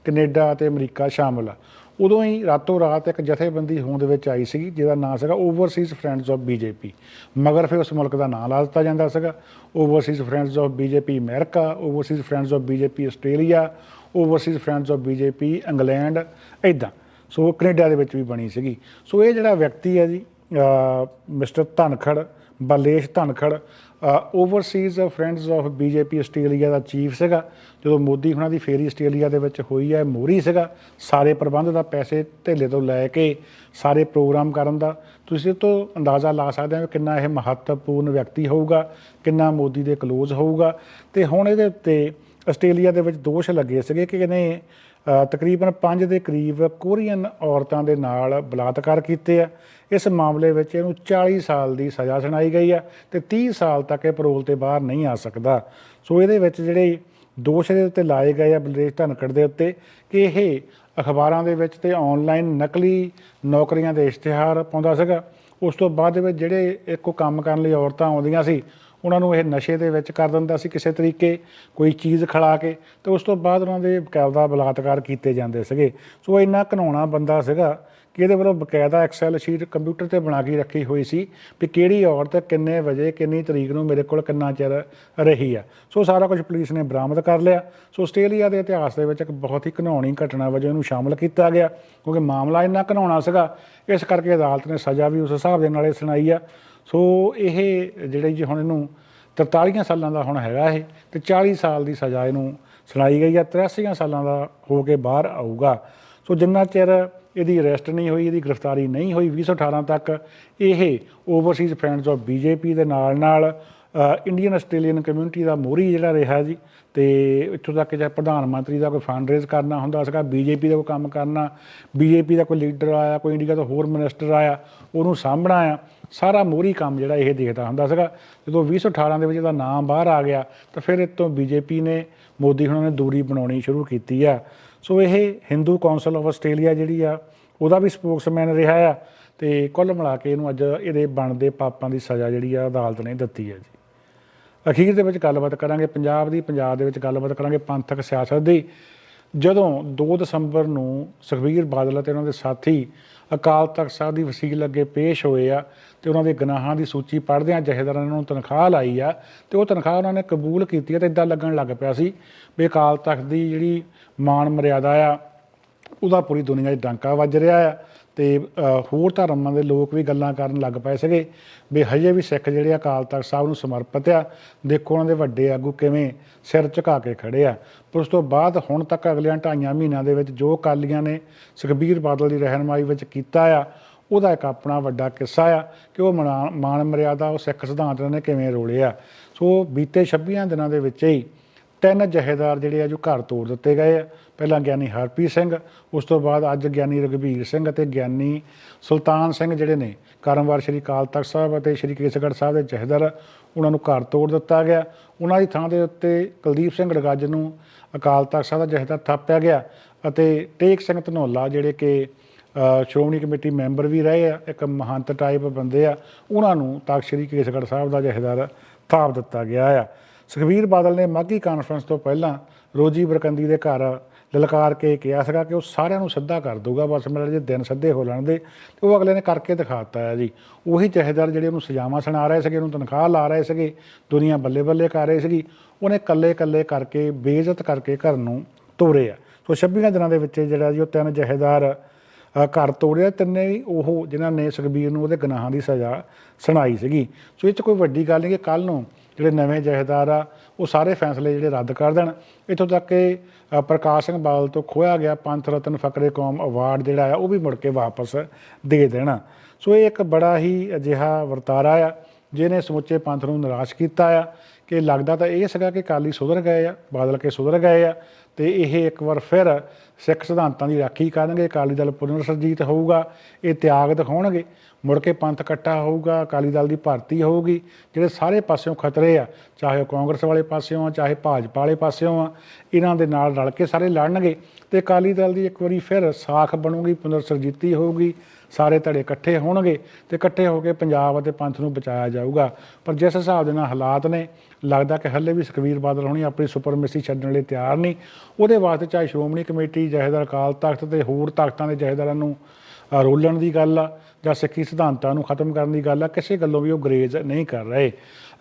Canada ਅਤੇ ਅਮਰੀਕਾ ਸ਼ਾਮਲ ਆ। ਉਦੋਂ ਹੀ ਰਾਤੋਂ ਰਾਤ ਇੱਕ ਜਥੇਬੰਦੀ ਹੋਂਦ ਵਿੱਚ ਆਈ ਸੀ ਜਿਹਦਾ ਨਾਮ ਸੀਗਾ ਓਵਰਸੀਜ਼ ਫਰੈਂਡਸ ਆਫ ਬੀਜੇਪੀ ਮਗਰ ਫਿਰ ਉਸ ਮੁਲਕ ਦਾ ਨਾਮ ਲਾ ਦਿੱਤਾ ਜਾਂਦਾ ਸੀਗਾ। Overseas friends of BJP America overseas friends of BJP Australia overseas friends of BJP England ਇਦਾਂ ਸੋ ਕੈਨੇਡਾ ਦੇ ਵਿੱਚ ਵੀ ਬਣੀ ਸੀਗੀ। ਸੋ ਇਹ ਜਿਹੜਾ ਵਿਅਕਤੀ ਹੈ ਜੀ mister Dhankhar, Balesh Dhankhar overseas friends of BJP Australia the chief ਸੀਗਾ। ਜਦੋਂ ਮੋਦੀ ਹੁਣਾਂ ਦੀ ਫੇਰੀ ਆਸਟ੍ਰੇਲੀਆ ਦੇ ਵਿੱਚ ਹੋਈ ਹੈ, ਮੋਰੀ ਸੀਗਾ। ਸਾਰੇ ਪ੍ਰਬੰਧ ਦਾ ਪੈਸੇ ਧੇਲੇ ਤੋਂ ਲੈ ਕੇ ਸਾਰੇ ਪ੍ਰੋਗਰਾਮ ਕਰਨ ਦਾ। ਤੁਸੀਂ ਇਹ ਤੋਂ ਅੰਦਾਜ਼ਾ ਲਾ ਸਕਦੇ ਹੋ ਕਿ ਕਿੰਨਾ ਇਹ ਮਹੱਤਵਪੂਰਨ ਵਿਅਕਤੀ ਹੋਊਗਾ, ਕਿੰਨਾ ਮੋਦੀ ਦੇ ਕਲੋਜ਼ ਹੋਊਗਾ। ਤੇ ਹੁਣ ਇਹਦੇ ਉੱਤੇ ਆਸਟ੍ਰੇਲੀਆ ਦੇ ਵਿੱਚ ਦੋਸ਼ ਲੱਗੇ ਸੀਗੇ ਕਿ ਇਹਨੇ ਤਕਰੀਬਨ 5 ਦੇ ਕਰੀਬ ਕੋਰੀਅਨ ਔਰਤਾਂ ਦੇ ਨਾਲ ਬਲਾਤਕਾਰ ਕੀਤੇ ਆ। ਇਸ ਮਾਮਲੇ ਵਿੱਚ ਇਹਨੂੰ 40 ਸਾਲ ਦੀ ਸਜ਼ਾ ਸੁਣਾਈ ਗਈ ਆ ਤੇ 30 ਸਾਲ ਤੱਕ ਇਹ ਪੈਰੋਲ ਤੇ ਬਾਹਰ ਨਹੀਂ ਆ ਸਕਦਾ। ਸੋ ਇਹਦੇ ਵਿੱਚ ਜਿਹੜੇ ਦੋਸ਼ ਦੇ ਉੱਤੇ ਲਾਏ ਗਏ ਆ ਬਲਦੇਸ਼ ਧਨਕੜ ਦੇ ਉੱਤੇ ਕਿ ਇਹ ਅਖਬਾਰਾਂ ਦੇ ਵਿੱਚ ਤੇ ਆਨਲਾਈਨ ਨਕਲੀ ਨੌਕਰੀਆਂ ਦੇ ਇਸ਼ਤਿਹਾਰ ਪਾਉਂਦਾ ਸੀਗਾ। ਉਸ ਤੋਂ ਬਾਅਦ ਵਿੱਚ ਜਿਹੜੇ ਇੱਕੋ ਕੰਮ ਕਰਨ ਲਈ ਔਰਤਾਂ ਆਉਂਦੀਆਂ ਸੀ ਉਹਨਾਂ ਨੂੰ ਇਹ ਨਸ਼ੇ ਦੇ ਵਿੱਚ ਕਰ ਦਿੰਦਾ ਸੀ ਕਿਸੇ ਤਰੀਕੇ ਕੋਈ ਚੀਜ਼ ਖਿਲਾ ਕੇ ਤੇ ਉਸ ਤੋਂ ਬਾਅਦ ਉਹਨਾਂ ਦੇ ਬਕਾਇਦਾ ਬਲਾਤਕਾਰ ਕੀਤੇ ਜਾਂਦੇ ਸੀਗੇ। ਸੋ ਇੰਨਾ ਘਨਾਉਣਾ ਬੰਦਾ ਸੀਗਾ ਕਿ ਇਹਦੇ ਵੱਲੋਂ ਬਕਾਇਦਾ ਐਕਸਲ ਸ਼ੀਟ ਕੰਪਿਊਟਰ ਤੇ ਬਣਾ ਕੇ ਰੱਖੀ ਹੋਈ ਸੀ ਵੀ ਕਿਹੜੀ ਔਰਤ ਕਿੰਨੇ ਵਜੇ, ਕਿੰਨੀ ਤਰੀਕ ਨੂੰ ਮੇਰੇ ਕੋਲ ਕਿੰਨਾ ਚਿਰ ਰਹੀ ਆ। ਸੋ ਸਾਰਾ ਕੁਝ ਪੁਲਿਸ ਨੇ ਬਰਾਮਦ ਕਰ ਲਿਆ। ਸੋ ਆਸਟ੍ਰੇਲੀਆ ਦੇ ਇਤਿਹਾਸ ਦੇ ਵਿੱਚ ਇੱਕ ਬਹੁਤ ਹੀ ਘਨਾਉਣੀ ਘਟਨਾ ਵਜੋਂ ਇਹਨੂੰ ਸ਼ਾਮਲ ਕੀਤਾ ਗਿਆ ਕਿਉਂਕਿ ਮਾਮਲਾ ਇੰਨਾ ਘਨਾਉਣਾ ਸੀਗਾ। ਇਸ ਕਰਕੇ ਅਦਾਲਤ ਨੇ ਸਜ਼ਾ ਵੀ ਉਸ ਹਿਸਾਬ ਦੇ ਨਾਲ ਹੀ ਸੁਣਾਈ ਆ। ਸੋ ਇਹ ਜਿਹੜੇ ਜੀ ਹੁਣ ਇਹਨੂੰ 43 ਸਾਲਾਂ ਦਾ ਹੁਣ ਹੈਗਾ ਇਹ ਤੇ 40 ਸਾਲ ਦੀ ਸਜ਼ਾ ਇਹਨੂੰ ਸੁਣਾਈ ਗਈ ਆ 83 ਸਾਲਾਂ ਦਾ ਹੋ ਕੇ ਬਾਹਰ ਆਊਗਾ। ਸੋ ਜਿੰਨਾ ਚਿਰ ਇਹਦੀ ਅਰੈਸਟ ਨਹੀਂ ਹੋਈ, ਇਹਦੀ ਗ੍ਰਿਫਤਾਰੀ ਨਹੀਂ ਹੋਈ 2018 ਤੱਕ ਇਹ ਓਵਰਸੀਜ਼ ਫਰੈਂਡਸ ਆਫ ਬੀਜੇਪੀ ਦੇ ਨਾਲ ਨਾਲ ਇੰਡੀਅਨ ਆਸਟ੍ਰੇਲੀਅਨ ਕਮਿਊਨਿਟੀ ਦਾ ਮੋਹਰੀ ਜਿਹੜਾ ਰਿਹਾ ਜੀ, ਤੇ ਇੱਥੋਂ ਤੱਕ ਜੇ ਪ੍ਰਧਾਨ ਮੰਤਰੀ ਦਾ ਕੋਈ ਫੰਡ ਰੇਜ਼ ਕਰਨਾ ਹੁੰਦਾ ਸੀਗਾ ਬੀਜੇਪੀ ਦਾ ਕੋਈ ਕੰਮ ਕਰਨਾ ਬੀਜੇਪੀ ਦਾ ਕੋਈ ਲੀਡਰ ਆਇਆ, ਕੋਈ ਇੰਡੀਆ ਦਾ ਹੋਰ ਮਿਨਿਸਟਰ ਆਇਆ, ਉਹਨੂੰ ਸਾਂਭਣਾ ਆ ਸਾਰਾ ਮੋਹਰੀ ਕੰਮ ਜਿਹੜਾ ਇਹ ਦੇਖਦਾ ਹੁੰਦਾ ਸੀਗਾ। ਜਦੋਂ 2018 ਦੇ ਵਿੱਚ ਇਹਦਾ ਨਾਮ ਬਾਹਰ ਆ ਗਿਆ, ਤਾਂ ਫਿਰ ਇਹ ਤੋਂ ਬੀਜੇਪੀ ਨੇ ਮੋਦੀ ਹੁਣਾਂ ਨੇ ਦੂਰੀ ਬਣਾਉਣੀ ਸ਼ੁਰੂ ਕੀਤੀ ਆ। ਸੋ ਇਹ ਹਿੰਦੂ ਕਾਉਂਸਲ ਆਫ ਆਸਟ੍ਰੇਲੀਆ ਜਿਹੜੀ ਆ, ਉਹਦਾ ਵੀ ਸਪੋਕਸਮੈਨ ਰਿਹਾ ਆ ਤੇ ਕੁੱਲ ਮਿਲਾ ਕੇ ਇਹਨੂੰ ਅੱਜ ਇਹਦੇ ਬਣਦੇ ਪਾਪਾਂ ਦੀ ਸਜ਼ਾ ਜਿਹੜੀ ਆ ਅਦਾਲਤ ਨੇ ਦਿੱਤੀ ਹੈ ਜੀ। ਅਖੀਰ ਦੇ ਵਿੱਚ ਗੱਲਬਾਤ ਕਰਾਂਗੇ, ਪੰਜਾਬ ਦੀ, ਪੰਜਾਬ ਦੇ ਵਿੱਚ ਗੱਲਬਾਤ ਕਰਾਂਗੇ ਪੰਥਕ ਸਿਆਸਤ ਦੀ। ਜਦੋਂ 2 ਦਸੰਬਰ ਨੂੰ ਸੁਖਬੀਰ ਬਾਦਲ ਅਤੇ ਉਹਨਾਂ ਦੇ ਸਾਥੀ ਅਕਾਲ ਤਖਤ ਸਾਹਿਬ ਦੀ ਵਸੀਲ ਅੱਗੇ ਪੇਸ਼ ਹੋਏ ਆ ਤੇ ਉਹਨਾਂ ਦੇ ਗੁਨਾਹਾਂ ਦੀ ਸੂਚੀ ਪੜ੍ਹਦਿਆਂ ਜਥੇਦਾਰਾਂ ਨੂੰ ਤਨਖਾਹ ਲਾਈ ਆ ਤੇ ਉਹ ਤਨਖਾਹ ਉਹਨਾਂ ਨੇ ਕਬੂਲ ਕੀਤੀ ਆ ਤੇ ਇਦਾਂ ਲੱਗਣ ਲੱਗ ਪਿਆ ਸੀ ਵੀ ਅਕਾਲ ਤਖਤ ਦੀ ਜਿਹੜੀ ਮਾਣ ਮਰਿਆਦਾ ਆ, ਉਹਦਾ ਪੂਰੀ ਦੁਨੀਆ 'ਚ ਡਾਂਕਾ ਵੱਜ ਰਿਹਾ ਆ। ਤੇ ਹੋਰ ਧਰਮਾਂ ਦੇ ਲੋਕ ਵੀ ਗੱਲਾਂ ਕਰਨ ਲੱਗ ਪਏ ਸੀਗੇ ਵੀ ਹਜੇ ਵੀ ਸਿੱਖ ਜਿਹੜੇ ਅਕਾਲ ਤਖਤ ਸਾਹਿਬ ਨੂੰ ਸਮਰਪਿਤ ਆ। ਦੇਖੋ ਉਹਨਾਂ ਦੇ ਵੱਡੇ ਆਗੂ ਕਿਵੇਂ ਸਿਰ ਝੁਕਾ ਕੇ ਖੜੇ ਆ। ਪਰ ਉਸ ਤੋਂ ਬਾਅਦ ਹੁਣ ਤੱਕ ਅਗਲਿਆਂ ਢਾਈਆਂ ਮਹੀਨਿਆਂ ਦੇ ਵਿੱਚ ਜੋ ਅਕਾਲੀਆਂ ਨੇ ਸੁਖਬੀਰ ਬਾਦਲ ਦੀ ਰਹਿਨਮਾਈ ਵਿੱਚ ਕੀਤਾ ਆ, ਉਹਦਾ ਇੱਕ ਆਪਣਾ ਵੱਡਾ ਕਿੱਸਾ ਆ ਕਿ ਉਹ ਮਨਾ- ਮਾਣ ਮਰਿਆਦਾ, ਉਹ ਸਿੱਖ ਸਿਧਾਂਤ ਨੇ ਕਿਵੇਂ ਰੋਲਿਆ ਸੋ ਬੀਤੇ 26 ਦਿਨਾਂ ਦੇ ਵਿੱਚ ਹੀ ਤਿੰਨ ਜਹੇਦਾਰ ਜਿਹੜੇ ਆ ਜੋ ਘਰ ਤੋੜ ਦਿੱਤੇ ਗਏ ਆ। ਪਹਿਲਾਂ ਗਿਆਨੀ ਹਰਪ੍ਰੀਤ ਸਿੰਘ, ਉਸ ਤੋਂ ਬਾਅਦ ਅੱਜ ਗਿਆਨੀ ਰਗਵੀਰ ਸਿੰਘ ਅਤੇ ਗਿਆਨੀ ਸੁਲਤਾਨ ਸਿੰਘ ਜਿਹੜੇ ਨੇ, ਕਰਮਵਾਰ ਸ਼੍ਰੀ ਅਕਾਲ ਤਖਤ ਸਾਹਿਬ ਅਤੇ ਸ਼੍ਰੀ ਕੇਸਗੜ੍ਹ ਸਾਹਿਬ ਦੇ ਜਹੇਦਾਰ, ਉਹਨਾਂ ਨੂੰ ਘਰ ਤੋੜ ਦਿੱਤਾ ਗਿਆ। ਉਹਨਾਂ ਦੀ ਥਾਂ ਦੇ ਉੱਤੇ ਕੁਲਦੀਪ ਸਿੰਘ ਰਗਾਜ ਨੂੰ ਅਕਾਲ ਤਖਤ ਸਾਹਿਬ ਦਾ ਜਹੇਦਾਰ ਥਾਪਿਆ ਗਿਆ ਅਤੇ ਟੇਕ ਸਿੰਘ ਧਨੌਲਾ ਜਿਹੜੇ ਕਿ ਸ਼੍ਰੋਮਣੀ ਕਮੇਟੀ ਮੈਂਬਰ ਵੀ ਰਹੇ ਆ, ਇੱਕ ਮਹੰਤ ਟਾਈਪ ਬੰਦੇ ਆ, ਉਹਨਾਂ ਨੂੰ ਤਖਤ ਸ਼੍ਰੀ ਕੇਸਗੜ੍ਹ ਸਾਹਿਬ ਦਾ ਜਹੇਦਾਰ ਥਾਪ ਦਿੱਤਾ ਗਿਆ ਆ। ਸੁਖਬੀਰ ਬਾਦਲ ਨੇ ਮਾਗੀ ਕਾਨਫਰੰਸ ਤੋਂ ਪਹਿਲਾਂ ਰੋਜੀ ਬਰਕੰਦੀ ਦੇ ਘਰ ਲਲਕਾਰ ਕੇ ਕਿਹਾ ਸੀਗਾ ਕਿ ਉਹ ਸਾਰਿਆਂ ਨੂੰ ਸਿੱਧਾ ਕਰ ਦਊਗਾ, ਬਸ ਮੇਰੇ ਜੇ ਦਿਨ ਸਿੱਧੇ ਹੋ ਲੈਣ ਦੇ, ਤੇ ਉਹ ਅਗਲੇ ਨੇ ਕਰਕੇ ਦਿਖਾਤਾ ਹੈ ਜੀ। ਉਹੀ ਜਹੇਦਾਰ ਜਿਹੜੇ ਉਹਨੂੰ ਸਜ਼ਾਵਾਂ ਸੁਣਾ ਰਹੇ ਸੀਗੇ, ਉਹਨੂੰ ਤਨਖਾਹ ਲਾ ਰਹੇ ਸੀਗੇ, ਦੁਨੀਆ ਬੱਲੇ ਬੱਲੇ ਕਰ ਰਹੀ ਸੀਗੀ, ਉਹਨੇ ਕੱਲੇ ਕੱਲੇ ਕਰਕੇ, ਬੇਇੱਜ਼ਤ ਕਰਕੇ ਘਰ ਨੂੰ ਤੋਰੇ ਆ ਸੋ 26 ਦਿਨਾਂ ਦੇ ਵਿੱਚ ਜਿਹੜਾ ਜੀ ਉਹ ਤਿੰਨ ਜਹੇਦਾਰ ਘਰ ਤੋੜਿਆ, ਤਿੰਨੇ ਹੀ ਉਹ ਜਿਨ੍ਹਾਂ ਨੇ ਸੁਖਬੀਰ ਨੂੰ ਉਹਦੇ ਗੁਨਾਹਾਂ ਦੀ ਸਜ਼ਾ ਸੁਣਾਈ ਸੀਗੀ। ਸੋ ਇਹ 'ਚ ਕੋਈ ਵੱਡੀ ਗੱਲ ਨਹੀਂ ਕਿ ਕੱਲ ਨੂੰ ਜਿਹੜੇ ਨਵੇਂ ਜਹੇਦਾਰ ਆ, ਉਹ ਸਾਰੇ ਫੈਸਲੇ ਜਿਹੜੇ ਰੱਦ ਕਰ ਦੇਣ। ਇੱਥੋਂ ਤੱਕ ਕਿ ਪ੍ਰਕਾਸ਼ ਸਿੰਘ ਬਾਦਲ ਤੋਂ ਖੋਇਆ ਗਿਆ ਪੰਥ ਰਤਨ ਫਕਰੇ ਕੌਮ ਅਵਾਰਡ ਜਿਹੜਾ ਆ, ਉਹ ਵੀ ਮੁੜ ਕੇ ਵਾਪਸ ਦੇ ਦੇਣਾ। ਸੋ ਇਹ ਇੱਕ ਬੜਾ ਹੀ ਅਜਿਹਾ ਵਰਤਾਰਾ ਆ, ਜਿਹਨੇ ਸਮੁੱਚੇ ਪੰਥ ਨੂੰ ਨਿਰਾਸ਼ ਕੀਤਾ ਆ, ਕਿ ਲੱਗਦਾ ਤਾਂ ਇਹ ਸੀਗਾ ਕਿ ਕਾਲੀ ਸੁਧਰ ਗਏ ਆ, ਬਾਦਲ ਕੇ ਸੁਧਰ ਗਏ ਆ ਤੇ ਇਹ ਇੱਕ ਵਾਰ ਫਿਰ ਸਿੱਖ ਸਿਧਾਂਤਾਂ ਦੀ ਰਾਖੀ ਕਰਨਗੇ, ਅਕਾਲੀ ਦਲ ਪੁਨਰ ਸਰਜੀਤ ਹੋਊਗਾ, ਇਹ ਤਿਆਗ ਦਿਖਾਉਣਗੇ, ਮੁੜ ਕੇ ਪੰਥ ਇਕੱਠਾ ਹੋਊਗਾ, ਅਕਾਲੀ ਦਲ ਦੀ ਭਰਤੀ ਹੋਊਗੀ, ਜਿਹੜੇ ਸਾਰੇ ਪਾਸਿਓਂ ਖਤਰੇ ਆ, ਚਾਹੇ ਉਹ ਕਾਂਗਰਸ ਵਾਲੇ ਪਾਸਿਓਂ ਆ, ਚਾਹੇ ਭਾਜਪਾ ਵਾਲੇ ਪਾਸਿਓਂ ਆ, ਇਹਨਾਂ ਦੇ ਨਾਲ ਰਲ ਕੇ ਸਾਰੇ ਲੜਨਗੇ ਤੇ ਅਕਾਲੀ ਦਲ ਦੀ ਇੱਕ ਵਾਰੀ ਫਿਰ ਸਾਖ ਬਣੂਗੀ, ਪੁਨਰ ਸਰਜੀਤੀ ਹੋਊਗੀ, ਸਾਰੇ ਧੜੇ ਇਕੱਠੇ ਹੋਣਗੇ ਤੇ ਇਕੱਠੇ ਹੋ ਕੇ ਪੰਜਾਬ ਅਤੇ ਪੰਥ ਨੂੰ ਬਚਾਇਆ ਜਾਊਗਾ। ਪਰ ਜਿਸ ਹਿਸਾਬ ਦੇ ਨਾਲ ਹਾਲਾਤ ਨੇ, ਲੱਗਦਾ ਕਿ ਹੱਲੇ ਵੀ ਸੁਖਬੀਰ ਬਾਦਲ ਹੋਣੀ ਆਪਣੀ ਸੁਪਰਮੈਸੀ ਛੱਡਣ ਲਈ ਤਿਆਰ ਨਹੀਂ ਉਹਦੇ ਵਾਸਤੇ ਚਾਹੇ ਸ਼੍ਰੋਮਣੀ ਕਮੇਟੀ ਜਹੇਦਾਰ ਅਕਾਲ ਤਖਤ ਤੇ ਹੋਰ ਤਾਕਤਾਂ ਦੇ ਜਹੇਦਾਰਾਂ ਨੂੰ ਰੋਲਣ ਦੀ ਗੱਲ ਆ ਜਾਂ ਸਿੱਖੀ ਸਿਧਾਂਤਾਂ ਨੂੰ ਖਤਮ ਕਰਨ ਦੀ ਗੱਲ ਆ, ਕਿਸੇ ਗੱਲੋਂ ਵੀ ਉਹ ਗਰੇਜ਼ ਨਹੀਂ ਕਰ ਰਹੇ।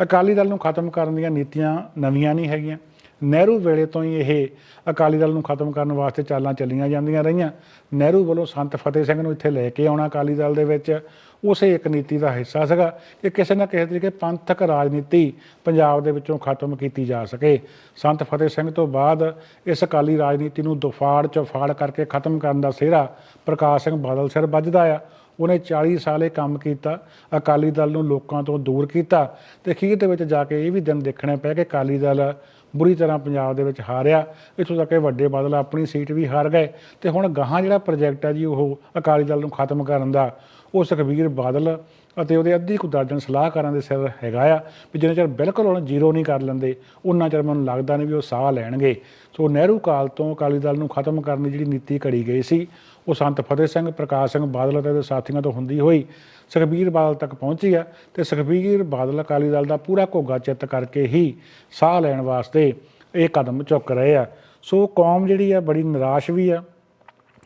ਅਕਾਲੀ ਦਲ ਨੂੰ ਖਤਮ ਕਰਨ ਦੀਆਂ ਨੀਤੀਆਂ ਨਵੀਆਂ ਨਹੀਂ ਹੈਗੀਆਂ। ਨਹਿਰੂ ਵੇਲੇ ਤੋਂ ਹੀ ਇਹ ਅਕਾਲੀ ਦਲ ਨੂੰ ਖਤਮ ਕਰਨ ਵਾਸਤੇ ਚਾਲਾਂ ਚੱਲੀਆਂ ਜਾਂਦੀਆਂ ਰਹੀਆਂ। ਨਹਿਰੂ ਵੱਲੋਂ ਸੰਤ ਫਤਿਹ ਸਿੰਘ ਨੂੰ ਇੱਥੇ ਲੈ ਕੇ ਆਉਣਾ ਅਕਾਲੀ ਦਲ ਦੇ ਵਿੱਚ, ਉਸੇ ਇੱਕ ਨੀਤੀ ਦਾ ਹਿੱਸਾ ਸੀਗਾ ਕਿ ਕਿਸੇ ਨਾ ਕਿਸੇ ਤਰੀਕੇ ਪੰਥਕ ਰਾਜਨੀਤੀ ਪੰਜਾਬ ਦੇ ਵਿੱਚੋਂ ਖਤਮ ਕੀਤੀ ਜਾ ਸਕੇ। ਸੰਤ ਫਤਿਹ ਸਿੰਘ ਤੋਂ ਬਾਅਦ ਇਸ ਅਕਾਲੀ ਰਾਜਨੀਤੀ ਨੂੰ ਦੁਫਾੜ ਚਫਾੜ ਕਰਕੇ ਖਤਮ ਕਰਨ ਦਾ ਸਿਹਰਾ ਪ੍ਰਕਾਸ਼ ਸਿੰਘ ਬਾਦਲ ਸਿਰ ਵੱਜਦਾ ਆ। ਉਹਨੇ 40 ਇਹ ਕੰਮ ਕੀਤਾ, ਅਕਾਲੀ ਦਲ ਨੂੰ ਲੋਕਾਂ ਤੋਂ ਦੂਰ ਕੀਤਾ ਤੇ ਅਖੀਰ ਦੇ ਵਿੱਚ ਜਾ ਕੇ ਇਹ ਵੀ ਦਿਨ ਦੇਖਣੇ ਪਏ ਕਿ ਅਕਾਲੀ ਦਲ ਬੁਰੀ ਤਰ੍ਹਾਂ ਪੰਜਾਬ ਦੇ ਵਿੱਚ ਹਾਰਿਆ, ਇੱਥੋਂ ਤੱਕ ਕਿ ਵੱਡੇ ਬਾਦਲ ਆਪਣੀ ਸੀਟ ਵੀ ਹਾਰ ਗਏ। ਤੇ ਹੁਣ ਗਾਹਾਂ ਜਿਹੜਾ ਪ੍ਰੋਜੈਕਟ ਹੈ ਜੀ ਉਹ ਅਕਾਲੀ ਦਲ ਨੂੰ ਖਤਮ ਕਰਨ ਦਾ, ਉਹ ਸੁਖਬੀਰ ਬਾਦਲ ਅਤੇ ਉਹਦੇ ਅੱਧੀ ਕੁ ਦਰਜਨ ਸਲਾਹਕਾਰਾਂ ਦੇ ਸਿਰ ਹੈਗਾ ਆ ਵੀ ਜਿੰਨਾ ਚਿਰ ਬਿਲਕੁਲ ਹੁਣ ਜ਼ੀਰੋ ਨਹੀਂ ਕਰ ਲੈਂਦੇ ਉਹਨਾਂ ਚਿਰ ਮੈਨੂੰ ਲੱਗਦਾ ਨਹੀਂ ਵੀ ਉਹ ਸਾਹ ਲੈਣਗੇ। ਸੋ ਨਹਿਰੂ ਕਾਲ ਤੋਂ ਅਕਾਲੀ ਦਲ ਨੂੰ ਖਤਮ ਕਰਨ ਦੀ ਜਿਹੜੀ ਨੀਤੀ ਘੜੀ ਗਈ ਸੀ, ਉਹ ਸੰਤ ਫਤਿਹ ਸਿੰਘ, ਪ੍ਰਕਾਸ਼ ਸਿੰਘ ਬਾਦਲ ਅਤੇ ਉਹਦੇ ਸਾਥੀਆਂ ਤੋਂ ਹੁੰਦੀ ਹੋਈ ਸੁਖਬੀਰ ਬਾਦਲ ਤੱਕ ਪਹੁੰਚੀ ਆ ਤੇ ਸੁਖਬੀਰ ਬਾਦਲ ਅਕਾਲੀ ਦਲ ਦਾ ਪੂਰਾ ਘੋਗਾ ਚਿੱਤ ਕਰਕੇ ਹੀ ਸਾਹ ਲੈਣ ਵਾਸਤੇ ਇਹ ਕਦਮ ਚੁੱਕ ਰਹੇ ਆ। ਸੋ ਕੌਮ ਜਿਹੜੀ ਆ ਬੜੀ ਨਿਰਾਸ਼ ਵੀ ਆ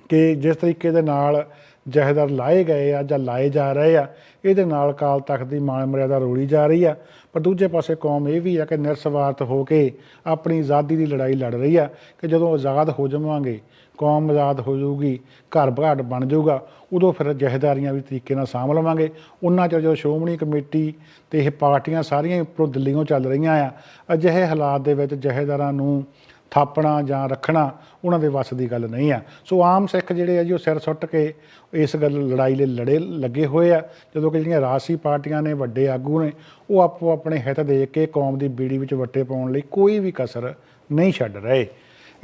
ਕਿ ਜਿਸ ਤਰੀਕੇ ਦੇ ਨਾਲ ਜਹੇਦਾਰ ਲਾਏ ਗਏ ਆ ਜਾਂ ਲਾਏ ਜਾ ਰਹੇ ਆ, ਇਹਦੇ ਨਾਲ ਕਾਲ ਤਖਤ ਦੀ ਮਾਨ ਮਰਿਆਦਾ ਰੋਲੀ ਜਾ ਰਹੀ ਆ। ਪਰ ਦੂਜੇ ਪਾਸੇ ਕੌਮ ਇਹ ਵੀ ਆ ਕਿ ਨਿਰਸਵਾਰਥ ਹੋ ਕੇ ਆਪਣੀ ਆਜ਼ਾਦੀ ਦੀ ਲੜਾਈ ਲੜ ਰਹੀ ਆ ਕਿ ਜਦੋਂ ਆਜ਼ਾਦ ਹੋ ਜਾਵਾਂਗੇ ਕੌਮ ਆਜ਼ਾਦ ਹੋ ਜਾਊਗੀ, ਘਰ ਘਾਟ ਬਣ ਜਾਊਗਾ, ਉਦੋਂ ਫਿਰ ਜਹੇਦਾਰੀਆਂ ਵੀ ਤਰੀਕੇ ਨਾਲ ਸਾਂਭ ਲਵਾਂਗੇ। ਉਹਨਾਂ ਚਿਰ ਜਦੋਂ ਸ਼੍ਰੋਮਣੀ ਕਮੇਟੀ ਤੇ ਇਹ ਪਾਰਟੀਆਂ ਸਾਰੀਆਂ ਉੱਪਰੋਂ ਦਿੱਲੀੋਂ ਚੱਲ ਰਹੀਆਂ ਆ, ਅਜਿਹੇ ਹਾਲਾਤ ਦੇ ਵਿੱਚ ਜਹੇਦਾਰਾਂ ਨੂੰ ਥਾਪਣਾ ਜਾਂ ਰੱਖਣਾ ਉਹਨਾਂ ਦੇ ਵੱਸ ਦੀ ਗੱਲ ਨਹੀਂ ਆ। ਸੋ ਆਮ ਸਿੱਖ ਜਿਹੜੇ ਆ ਜੀ, ਉਹ ਸਿਰ ਸੁੱਟ ਕੇ ਇਸ ਗੱਲ ਲੜਾਈ ਲਈ ਲੜੇ ਲੱਗੇ ਹੋਏ ਆ। ਜਦੋਂ ਕਿ ਜਿਹੜੀਆਂ ਰਾਜਸੀ ਪਾਰਟੀਆਂ ਨੇ, ਵੱਡੇ ਆਗੂ ਨੇ, ਉਹ ਆਪੋ ਆਪਣੇ ਹਿੱਤ ਦੇਖ ਕੇ ਕੌਮ ਦੀ ਬੀੜੀ ਵਿੱਚ ਵੱਟੇ ਪਾਉਣ ਲਈ ਕੋਈ ਵੀ ਕਸਰ ਨਹੀਂ ਛੱਡ ਰਹੇ।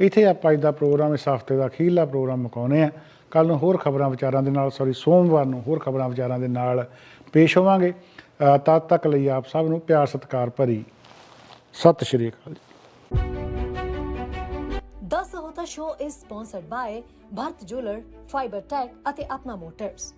ਇੱਥੇ ਆਪਾਂ ਅੱਜ ਦਾ ਪ੍ਰੋਗਰਾਮ ਇਸ ਹਫ਼ਤੇ ਦਾ ਅਖੀਰਲਾ ਪ੍ਰੋਗਰਾਮ ਮੁਕਾਉਂਦੇ ਆ ਕੱਲ ਨੂੰ ਹੋਰ ਖਬਰਾਂ ਵਿਚਾਰਾਂ ਦੇ ਨਾਲ ਸੌਰੀ ਸੋਮਵਾਰ ਨੂੰ ਹੋਰ ਖਬਰਾਂ ਵਿਚਾਰਾਂ ਦੇ ਨਾਲ ਪੇਸ਼ ਹੋਵਾਂਗੇ। ਤਦ ਤੱਕ ਲਈ ਆਪ ਸਭ ਨੂੰ ਪਿਆਰ ਸਤਿਕਾਰ ਭਰੀ ਸਤਿ ਸ਼੍ਰੀ ਅਕਾਲ ਜੀ। The Sahota Show is sponsored by Bharat Jeweler, Fiber ਅਤੇ ਆਪਣਾ ਮੋਟਰਸ